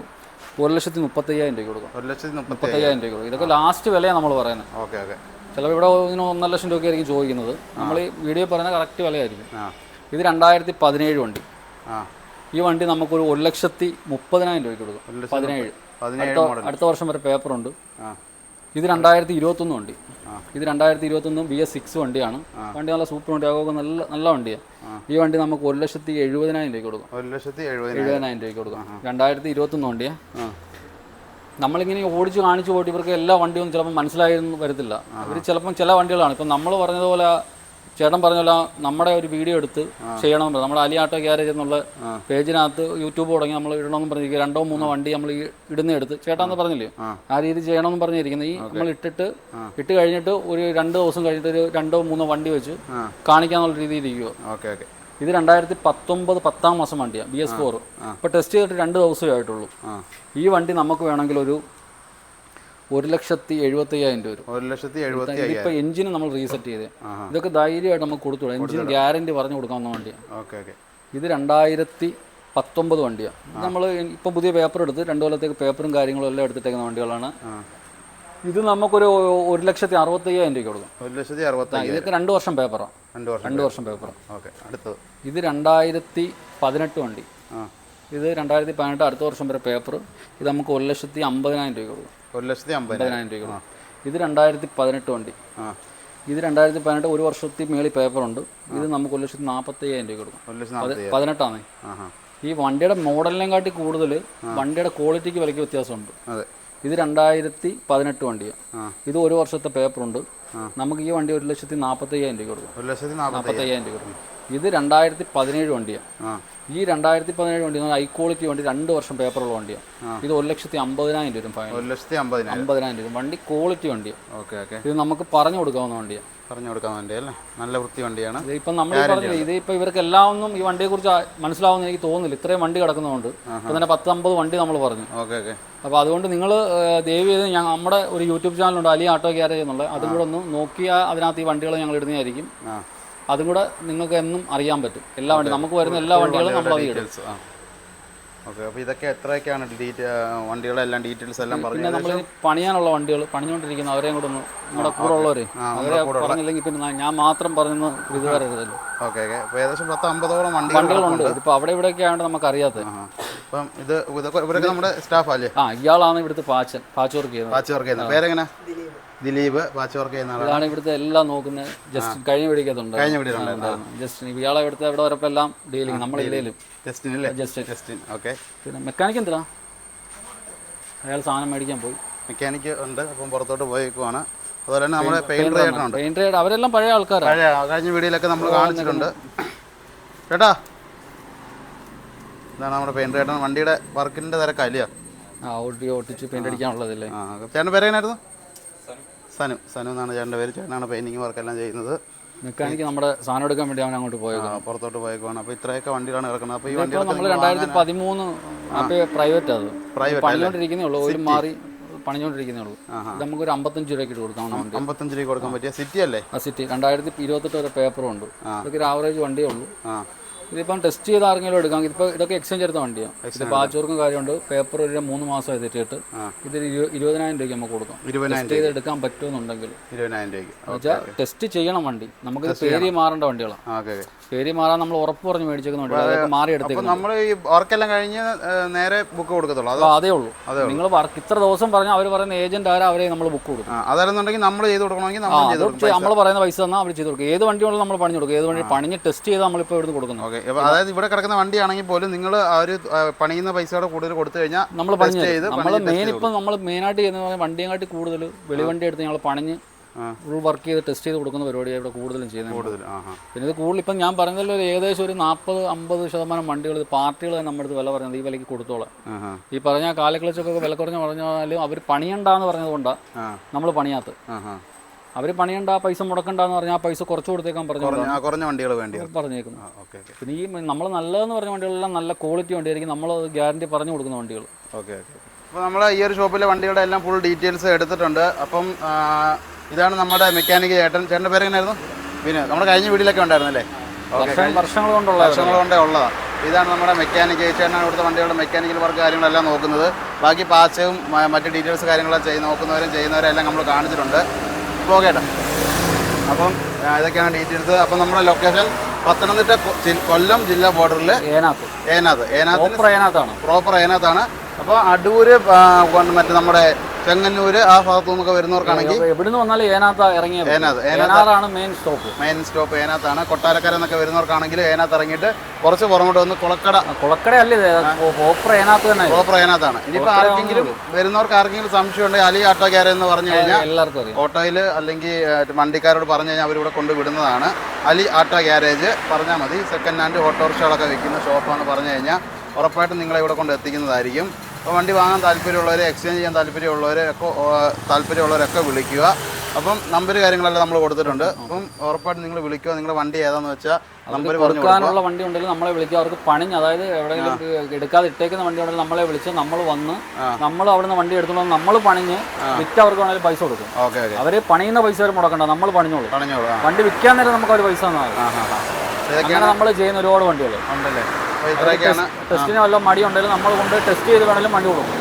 ഒരു ലക്ഷത്തി മുപ്പത്തയ്യായിരം രൂപ കൊടുക്കും. ഒരു ലക്ഷത്തി മുപ്പത്തി മുപ്പത്തയ്യായിരം രൂപ കൊടുക്കും. ഇതൊക്കെ ലാസ്റ്റ് വിലയാണ് നമ്മൾ പറയുന്നത്. Okay okay. ചിലപ്പോൾ ഇവിടെ ഇതിന് ഒന്നര ലക്ഷം രൂപയായിരിക്കും ചോദിക്കുന്നത്. നമ്മൾ ഈ വീഡിയോ പറയുന്ന കറക്റ്റ് വിലയായിരിക്കും. ഇത് രണ്ടായിരത്തി പതിനേഴ് വണ്ടി. ഈ വണ്ടി നമുക്കൊരു ഒരു ലക്ഷത്തി മുപ്പതിനായിരം രൂപയ്ക്ക് കൊടുക്കും. പതിനേഴ്. അടുത്ത വർഷം വരെ പേപ്പറുണ്ട് ഉണ്ട്. ഇത് രണ്ടായിരത്തി ഇരുപത്തൊന്ന് വണ്ടി. ഇത് രണ്ടായിരത്തി ഇരുപത്തൊന്ന് ബി എസ് സിക്സ് വണ്ടിയാണ്. വണ്ടി നല്ല സൂപ്പർ വണ്ടി. അതൊക്കെ നല്ല നല്ല വണ്ടിയാണ് ഈ വണ്ടി നമുക്ക് ഒരു ലക്ഷത്തി എഴുപതിനായിരം രൂപയ്ക്ക് കൊടുക്കും. ഒരു ലക്ഷത്തി എഴുപതിനായിരം. രൂപയ്ക്ക് കൊടുക്കും. രണ്ടായിരത്തി ഇരുപത്തൊന്ന് വണ്ടിയാ. ആ. നമ്മളിങ്ങനെ ഓടിച്ച് കാണിച്ചു പോയിട്ട് ഇവർക്ക് എല്ലാ വണ്ടിയും ചിലപ്പോൾ മനസ്സിലായിരുന്നു വരത്തില്ല. ഇവർ ചിലപ്പം ചില വണ്ടികളാണ്. ഇപ്പം നമ്മൾ പറഞ്ഞതുപോലെ ചേട്ടൻ പറഞ്ഞല്ലോ നമ്മുടെ ഒരു വീഡിയോ എടുത്ത് ചെയ്യണമെന്ന്. പറഞ്ഞു നമ്മുടെ അലി ആട്ടോ ഗ്യാരേജ് എന്നുള്ള പേജിനകത്ത് യൂട്യൂബ് തുടങ്ങി നമ്മൾ ഇടണമെന്ന് പറഞ്ഞിരിക്കുക രണ്ടോ മൂന്നോ വണ്ടി നമ്മൾ ഈ ഇടുന്ന എടുത്ത്. ചേട്ടാന്ന് പറഞ്ഞില്ലേ? ആ. രീതി ചെയ്യണമെന്ന് പറഞ്ഞിരിക്കുന്നത്. ഈ നമ്മൾ ഇട്ടിട്ട് ഇട്ട് കഴിഞ്ഞിട്ട് ഒരു രണ്ട് ദിവസം കഴിഞ്ഞിട്ട് ഒരു രണ്ടോ മൂന്നോ വണ്ടി വെച്ച് കാണിക്കാന്നുള്ള രീതിയിൽ ഇരിക്കുമോ ഓക്കെ ഓക്കെ. ഇത് രണ്ടായിരത്തി പത്തൊമ്പത് പത്താം മാസം വണ്ടിയാണ് ബി എസ് ഫോർ ഇപ്പൊ ടെസ്റ്റ് ചെയ്തിട്ട് രണ്ട് ദിവസമേ ആയിട്ടുള്ളൂ. ഈ വണ്ടി നമുക്ക് വേണമെങ്കിൽ ഒരു ഒരു ലക്ഷത്തി എഴുപത്തി അയ്യായിരം രൂപ വരും. ഒരു ലക്ഷത്തി എഴുപത്തി ഇപ്പൊ എഞ്ചിന് നമ്മൾ റീസെറ്റ് ചെയ്ത്. ഇതൊക്കെ ധൈര്യമായിട്ട് നമുക്ക് കൊടുത്തു എഞ്ചിൻ ഗ്യാരണ്ടി പറഞ്ഞു കൊടുക്കാവുന്ന വണ്ടിയാണ് ഓക്കെ ഓക്കെ. ഇത് രണ്ടായിരത്തി പത്തൊമ്പത് വണ്ടിയാണ് നമ്മൾ ഇപ്പം പുതിയ പേപ്പർ എടുത്ത് രണ്ട് കൊല്ലത്തേക്ക് പേപ്പറും കാര്യങ്ങളും എല്ലാം എടുത്തിട്ടേക്കുന്ന വണ്ടികളാണ്. ഇത് നമുക്കൊരു ഒരു ലക്ഷത്തി അറുപത്തി അയ്യായിരം രൂപ കൊടുക്കും ഒരു ലക്ഷത്തി അറുപത്തി ഇതൊക്കെ രണ്ട് വർഷം പേപ്പറാണ് രണ്ട് വർഷം രണ്ട് വർഷം പേപ്പറാണ് ഓക്കെ അടുത്തത്. ഇത് രണ്ടായിരത്തി പതിനെട്ട് വണ്ടി. ഇത് രണ്ടായിരത്തി പതിനെട്ട് അടുത്ത വർഷം വരെ പേപ്പർ ഇത് നമുക്ക് ഒരു ലക്ഷത്തി അമ്പതിനായിരം രൂപ കൊടുക്കും. ഒരു ലക്ഷത്തി അമ്പതിനായിരം. രൂപ ഇത് രണ്ടായിരത്തി പതിനെട്ട് വണ്ടി. ആ. ഇത് രണ്ടായിരത്തി പതിനെട്ട് ഒരു വർഷത്തിൽ മേളിൽ പേപ്പറുണ്ട്. ഇത് നമുക്ക് ഒരു ലക്ഷത്തി നാൽപ്പത്തി അയ്യായിരം രൂപ കൊടുക്കും പതിനെട്ടാണ്. ഈ വണ്ടിയുടെ മോഡലിനെ കാട്ടി കൂടുതൽ വണ്ടിയുടെ ക്വാളിറ്റിക്ക് വിലയ്ക്ക് വ്യത്യാസമുണ്ട്. അതെ. ഇത് രണ്ടായിരത്തി പതിനെട്ട് വണ്ടിയാണ്. ഇത് ഒരു വർഷത്തെ പേപ്പറുണ്ട്. നമുക്ക് ഈ വണ്ടി ഒരു ലക്ഷത്തി നാൽപ്പത്തി അയ്യായിരം രൂപ കൊടുക്കും. ഒരു ലക്ഷത്തി നാൽപ്പത്തി നാൽപ്പത്തി അയ്യായിരം രൂപ കൊടുക്കും. ഇത് രണ്ടായിരത്തി പതിനേഴ് വണ്ടിയാണ്. ഈ രണ്ടായിരത്തി പതിനേഴ് വണ്ടി ഹൈ ക്വാളിറ്റി വണ്ടി രണ്ട് വർഷം പേപ്പറുള്ള വണ്ടിയാണ്. ഇത് ഒരു ലക്ഷത്തി അമ്പതിനായിരം രൂപ ഫൈൻ ഒരു ലക്ഷത്തി അമ്പതിനായിരം. അമ്പതിനായിരം രൂപ. വണ്ടി ക്വാളിറ്റി വണ്ടിയാണ്. Okay okay. ഇത് നമുക്ക് പറഞ്ഞു കൊടുക്കാവുന്ന വണ്ടിയാണ്. പറഞ്ഞു കൊടുക്കാൻ വേണ്ടി അല്ലേ? നല്ല വൃത്തി വണ്ടിയാണ്. ഇപ്പൊ നമ്മൾ പറഞ്ഞില്ല ഇത് ഇപ്പം ഇവർക്ക് എല്ലാം ഒന്നും ഈ വണ്ടിയെ കുറിച്ച് മനസ്സിലാവുന്ന എനിക്ക് തോന്നുന്നില്ല. ഇത്രയും വണ്ടി കിടക്കുന്നതുകൊണ്ട്. ഇപ്പം തന്നെ പത്ത് അമ്പത് വണ്ടി നമ്മൾ പറഞ്ഞു. Okay okay. അപ്പോൾ അതുകൊണ്ട് നിങ്ങൾ ദയവ് ചെയ്ത് ഞാൻ നമ്മുടെ ഒരു യൂട്യൂബ് ചാനലുണ്ട് അലി ആട്ടോ ഗ്യാരേജ് എന്നുള്ളത് അതും കൂടെ ഒന്ന് നോക്കിയാൽ അതിനകത്ത് ഈ വണ്ടികൾ ഞങ്ങൾ ഇടുന്നതായിരിക്കും. അതും കൂടെ നിങ്ങൾക്ക് എന്നും അറിയാൻ പറ്റും. എല്ലാ വണ്ടി നമുക്ക് വരുന്ന എല്ലാ വണ്ടികളും നമ്മൾ അത് ഇടും. ഓക്കെ അപ്പോൾ ഇതൊക്കെ എത്രയൊക്കെയാണ് വണ്ടികളെല്ലാം ഡീറ്റെയിൽസ് എല്ലാം പറഞ്ഞു പിന്നെ നമ്മൾ പണിയാനുള്ള വണ്ടികൾ പണിഞ്ഞുകൊണ്ടിരിക്കുന്ന അവരെയും കൂടെ ഒന്ന് നമ്മുടെ കൂടെ ഉള്ളവരെ. അവരെ പറഞ്ഞില്ലെങ്കിൽ പിന്നെ ഞാൻ- മാത്രം പറഞ്ഞു ഇത് വരരുതല്ലോ ഓക്കെ ഓക്കെ. അപ്പോൾ ഏകദേശം പത്ത് അമ്പതോളം വണ്ടി വണ്ടികളുണ്ട്. ഇതിപ്പോൾ അവിടെ ഇവിടെ ഒക്കെ ആയതുകൊണ്ട് നമുക്ക് അറിയാത്തത് ആ അപ്പം ഇത് ഇതൊക്കെ ഇവരൊക്കെ നമ്മുടെ സ്റ്റാഫ് അല്ലേ? ആ ഇയാളാണ് ഇവിടുത്തെ പാച്ചൻ പാച്ച് വർക്ക് ചെയ്യുന്നത്. പാച്ച് വർക്ക് ചെയ്യുന്നത്. പേരെങ്ങനെ? ദിലീപ് പാച്ച് വർക്ക് ചെയ്യുന്ന ആളാണ്. ഇതാണ് ഇവിടുത്തെ എല്ലാം നോക്കുന്നത് ജസ്റ്റ് കഴിഞ്ഞ പിടിക്കത്തുണ്ട് കഴിഞ്ഞ വീട്ടിലുണ്ടായിരുന്നു ജസ്റ്റ് ഇയാളെ ഇവിടുത്തെ ഇവിടെ വരപ്പോൾ എല്ലാം ഡീലിങ് ഇടയിലും. ജസ്റ്റിനല്ലേ ജസ്റ്റ് ജസ്റ്റിൻ. ഓക്കെ. പിന്നെ മെക്കാനിക് എന്തിനാ? അയാൾ സാധനം മേടിക്കാൻ പോയി. മെക്കാനിക്ക് ഉണ്ട്. അപ്പം പുറത്തോട്ട് പോയേക്കുവാണ്. അതുപോലെ തന്നെ നമ്മുടെ പെയിന്റർ ഉണ്ട് പെയിന്റ് റൈഡ് അവരെല്ലാം പഴയ ആൾക്കാരാണ് പഴയ കഴിഞ്ഞ വീഡിയോയിലൊക്കെ നമ്മൾ കാണിച്ചിട്ടുണ്ട്. ചേട്ടാ. ഇതാണ് നമ്മുടെ പെയിന്റ് ചേട്ടൻ. വണ്ടിയുടെ വർക്കിന്റെ തിരക്കല്ലയോ ആ ഓട്ടി ഓട്ടിച്ച് പെയിന്റ് അടിക്കാനുള്ളതല്ലേ? ആ ചേട്ടന്റെ പേര് എങ്ങനെയായിരുന്നു സനു സനു എന്നാണ് ചേട്ടന്റെ പേര്. ചേട്ടനാണ് പെയിന്റിങ് വർക്കെല്ലാം ചെയ്യുന്നത്. മെക്കാനിക്ക് നമ്മുടെ സാധനം എടുക്കാൻ വേണ്ടി അവൻ അങ്ങോട്ട് പോയത് പുറത്തോട്ട് പോയേക്കുവാണ്. അപ്പോൾ ഇത്രയൊക്കെ വണ്ടികളാണ് കിടക്കുന്നത്. അപ്പോൾ ഈ വണ്ടി നമ്മൾ രണ്ടായിരത്തി പതിമൂന്ന് പ്രൈവറ്റ് അത്. പ്രൈവറ്റ് പണിഞ്ഞോണ്ടിരിക്കുന്നേ ഉള്ളൂ. ഒരു മാറി പണിഞ്ഞോണ്ടിരിക്കുന്നേ ഉള്ളൂ. നമുക്ക് ഒരു അമ്പത്തഞ്ച് രൂപയ്ക്ക് ഇട്ട് കൊടുക്കാം അമ്പത്തഞ്ച് രൂപ കൊടുക്കാൻ പറ്റിയ സിറ്റി അല്ലേ? ആ സിറ്റി രണ്ടായിരത്തി ഇരുപത്തെട്ട് വരെ പേപ്പറും ഉണ്ട്. ഇതൊക്കെ ഒരു ആവറേജ് വണ്ടിയേ ഉള്ളൂ. ആ. ഇതിപ്പം ടെസ്റ്റ് ചെയ്ത് ആരെങ്കിലും എടുക്കാം ഇതിപ്പോൾ ഇതൊക്കെ എക്സ്ചേഞ്ച് എടുത്ത വണ്ടിയാണ് ഇത് പാച്ചോർക്കും കാര്യമുണ്ട്. പേപ്പർ ഒരു മൂന്ന് മാസം തെറ്റിയിട്ട് ഇത് ഇരു- ഇരുപതിനായിരം രൂപയ്ക്ക് നമുക്ക് കൊടുക്കാം. ടെസ്റ്റ് ചെയ്ത് എടുക്കാൻ പറ്റുമെന്നുണ്ടെങ്കിൽ. ടെസ്റ്റ് ചെയ്യണം വണ്ടി. നമുക്ക് പേര് മാറേണ്ട വണ്ടികളാണ് പേര് മാറാൻ നമ്മൾ ഉറപ്പ് പറഞ്ഞ് മേടിച്ചേക്കുന്നുണ്ട് മാറി എടുത്തേക്കും നമ്മൾ ഈ വർക്കെല്ലാം കഴിഞ്ഞ് നേരെ ബുക്ക് കൊടുക്കത്തുള്ളൂ. അത്? അതേ ഉള്ളൂ. നിങ്ങൾ വർക്ക് ഇത്ര ദിവസം പറഞ്ഞാൽ അവർ പറയുന്ന ഏജന്റ് ആരാ അവരെ നമ്മൾ ബുക്ക് കൊടുക്കും. അതായിരുന്നുണ്ടെങ്കിൽ നമ്മൾ ചെയ്ത് കൊടുക്കണമെങ്കിൽ നമ്മൾ പറയുന്ന പൈസ തന്നാൽ അവർ ചെയ്ത് കൊടുക്കും. ഏത് വണ്ടിയുള്ള നമ്മൾ പണിഞ്ഞു കൊടുക്കും. ഏത് വണ്ടി പണിഞ്ഞ് ടെസ്റ്റ് ചെയ്ത് നമ്മളിപ്പോൾ ഇവിടുന്ന് കൊടുക്കുന്നു ഓക്കെ. അതായത് ഇവിടെ കിടക്കുന്ന വണ്ടിയാണെങ്കിൽ പോലും നിങ്ങൾ ആ ഒരു പണിയുന്ന പൈസയുടെ കൂടുതൽ കൊടുത്തു കഴിഞ്ഞാൽ നമ്മൾ പണിഞ്ഞ് ചെയ്ത് നമ്മൾ മെയിൻ ഇപ്പം നമ്മൾ മെയിനായിട്ട് ചെയ്യുന്ന വണ്ടിയെക്കാട്ടി കൂടുതൽ വെളിവണ്ടി എടുത്ത് ഞങ്ങൾ പണിഞ്ഞ്. ഫുൾ വർക്ക് ചെയ്ത് ടെസ്റ്റ് ചെയ്ത് കൊടുക്കുന്ന പരിപാടിയാണ് ഇവിടെ കൂടുതലും ചെയ്യുന്നത്. കൂടുതൽ പിന്നെ ഇത് കൂടുതൽ ഇപ്പം ഞാൻ പറഞ്ഞല്ലോ ഒരു ഏകദേശം ഒരു നാൽപ്പത് അമ്പത് ശതമാനം വണ്ടികൾ പാർട്ടികൾ നമ്മുടെ അടുത്ത് വില പറയുന്നത് ഈ വിലയ്ക്ക് കൊടുത്തോളാം. ഈ പറഞ്ഞ കാലക്കളിച്ചൊക്കെ വില കുറഞ്ഞ് പറഞ്ഞാലും അവർ പണിയണ്ടെന്ന് പറഞ്ഞതുകൊണ്ടാണ് നമ്മൾ പണിയാത്ത അവർ പണിയണ്ട ആ പൈസ മുടക്കണ്ടെന്ന് പറഞ്ഞാൽ ആ പൈസ കുറച്ച് കൊടുത്തേക്കാൻ പറഞ്ഞു കുറഞ്ഞ വണ്ടികൾ വേണ്ടി പറഞ്ഞേക്കുന്നു. പിന്നെ ഈ നമ്മൾ നല്ലതെന്ന് പറഞ്ഞ വണ്ടികളെല്ലാം നല്ല ക്വാളിറ്റി വണ്ടിയായിരിക്കും. നമ്മൾ ഗ്യാരണ്ടി പറഞ്ഞു കൊടുക്കുന്ന വണ്ടികൾ. ഓക്കെ ഓക്കെ അപ്പോൾ നമ്മൾ ഈ ഒരു ഷോപ്പിലെ വണ്ടികളുടെ എല്ലാം ഫുൾ ഡീറ്റെയിൽസ് എടുത്തിട്ടുണ്ട്. അപ്പം ഇതാണ് നമ്മുടെ മെക്കാനിക് ചേട്ടൻ ചേട്ടന്റെ പേര് എങ്ങനെയായിരുന്നു പിന്നെ നമ്മുടെ കഴിഞ്ഞ വീട്ടിലൊക്കെ ഉണ്ടായിരുന്നല്ലേ? വർഷങ്ങൾ കൊണ്ടുള്ള വർഷങ്ങൾ കൊണ്ടേ ഉള്ളതാണ് ഇതാണ് നമ്മുടെ മെക്കാനിക് ചേട്ടനാണ് ഇവിടുത്തെ വണ്ടികളുടെ മെക്കാനിക്കൽ വർക്ക് കാര്യങ്ങളെല്ലാം നോക്കുന്നത്. ബാക്കി പാച്ചവും മറ്റു ഡീറ്റെയിൽസ് കാര്യങ്ങളൊക്കെ ചെയ്ത് നോക്കുന്നവരും ചെയ്യുന്നവരും എല്ലാം നമ്മൾ കാണിച്ചിട്ടുണ്ട്. ഇപ്പോൾ കേട്ടോ അപ്പം ഇതൊക്കെയാണ് ഡീറ്റെയിൽസ്. അപ്പം നമ്മുടെ ലൊക്കേഷൻ പത്തനംതിട്ട കൊല്ലം ജില്ലാ ബോർഡറിൽ ഏനാത്ത്. ഏനാത്ത്. ഏനാത്ത് പ്രോപ്പർ ഏനാത്താണ്. പ്രോപ്പർ ഏനാത്താണ്. അപ്പോൾ അടൂര് മറ്റേ നമ്മുടെ ചെങ്ങന്നൂര് ആ ഭാഗത്തു നിന്നൊക്കെ വരുന്നവർക്കാണെങ്കിൽ എവിടുന്ന് വന്നാലും ഏനാത്ത ഇറങ്ങിയത് ഏനാത്ത് ഏനാത്ത് ഏനാറാണ് മെയിൻ സ്റ്റോപ്പ് മെയിൻ സ്റ്റോപ്പ് ഏനാത്താണ്. കൊട്ടാരക്കര എന്നൊക്കെ വരുന്നവർക്കാണെങ്കിൽ ഏനാത്ത് ഇറങ്ങിയിട്ട് കുറച്ച് പുറമോട്ട് വന്ന് കുളക്കട. കുളക്കട അല്ലേ ഇത്? ഓപ്പർ ഏനാത്ത് തന്നെ. പ്രോപ്പർ ഏനാത്താണ്. ഇനിയിപ്പോൾ ആർക്കെങ്കിലും വരുന്നവർക്ക് ആർക്കെങ്കിലും സംശയം ഉണ്ടെങ്കിൽ അലി ആട്ടോ ഗ്യാരേജ് എന്ന് പറഞ്ഞു കഴിഞ്ഞാൽ എല്ലാവർക്കും ഓട്ടോയിൽ അല്ലെങ്കിൽ വണ്ടിക്കാരോട് പറഞ്ഞു കഴിഞ്ഞാൽ അവരിവിടെ കൊണ്ടുവിടുന്നതാണ് അലി ആട്ടോ ഗ്യാരേജ് പറഞ്ഞാൽ മതി. സെക്കൻഡ് ഹാൻഡ് ഓട്ടോറിക്ഷകളൊക്കെ വിൽക്കുന്ന ഷോപ്പാണ് പറഞ്ഞു കഴിഞ്ഞാൽ ഉറപ്പായിട്ടും നിങ്ങളെ ഇവിടെ കൊണ്ട് എത്തിക്കുന്നതായിരിക്കും. വണ്ടി വാങ്ങാൻ താല്പര്യമുള്ളവർ എക്സ്ചേഞ്ച് ചെയ്യാൻ താല്പര്യമുള്ളവർ ഒക്കെ താല്പര്യമുള്ളവരൊക്കെ വിളിക്കുക. അപ്പം നമ്പർ കാര്യങ്ങളെല്ലാം നമ്മൾ കൊടുത്തിട്ടുണ്ട്. അപ്പം ഉറപ്പായിട്ട് നിങ്ങൾ വിളിക്കുക. നിങ്ങളുടെ വണ്ടി ഏതാണെന്ന് വെച്ചാൽ നമ്പർ കൊടുക്കാനുള്ള വണ്ടി ഉണ്ടെങ്കിൽ നമ്മളെ വിളിക്കുക. അവർക്ക് പണിഞ്ഞ് അതായത് എവിടെയെങ്കിലും എടുക്കാതെ ഇട്ടേക്കുന്ന വണ്ടി ഉണ്ടെങ്കിൽ നമ്മളെ വിളിച്ച് നമ്മൾ വന്ന് നമ്മൾ അവിടുന്ന് വണ്ടി എടുത്തോളം നമ്മൾ പണിഞ്ഞ് വിറ്റ് അവർക്ക് വേണമെങ്കിൽ പൈസ കൊടുക്കും. ഓക്കെ അവർ അവർ പണിയുന്ന പൈസ അവർ മുടക്കണ്ട. നമ്മൾ പണിഞ്ഞോളൂ. പണിഞ്ഞോളൂ വണ്ടി വിൽക്കാൻ നേരം നമുക്ക് അവർ പൈസ തന്നാൽ അങ്ങനെ നമ്മൾ ചെയ്യുന്ന ഒരുപാട് വണ്ടികൾ ഉണ്ടല്ലേ? ടെസ്റ്റിന് വല്ല മടി ഉണ്ടെങ്കിലും നമ്മൾ കൊണ്ട് ടെസ്റ്റ് ചെയ്ത് വേണമെങ്കിലും വണ്ടി കൊടുക്കും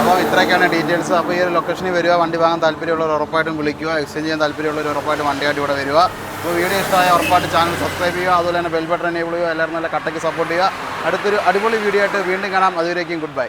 അപ്പോൾ ഇത്രയൊക്കെയാണ് ഡീറ്റെയിൽസ് അപ്പോൾ ഈ ഒരു ലൊക്കേഷനിൽ വരിക വണ്ടി വാങ്ങാൻ താല്പര്യമുള്ളവർ ഉറപ്പായിട്ടും വിളിക്കുക എക്സ്ചേഞ്ച് ചെയ്യാൻ താല്പര്യമുള്ളവർ ഉറപ്പായിട്ടും വണ്ടിയായിട്ട് ഇവിടെ വരിക. അപ്പോൾ വീഡിയോ ഇഷ്ടമായ ഉറപ്പായിട്ട് ചാനൽ സബ്സ്ക്രൈബ് ചെയ്യുക അതുപോലെ തന്നെ ബെൽ ബട്ടൺ എനേബിൾ ചെയ്യുക എല്ലാവരും നല്ല കട്ടയ്ക്ക് സപ്പോർട്ട് ചെയ്യുക. അടുത്തൊരു അടിപൊളി വീഡിയോ ആയിട്ട് വീണ്ടും കാണാം. അതുവരേക്കും ഗുഡ് ബൈ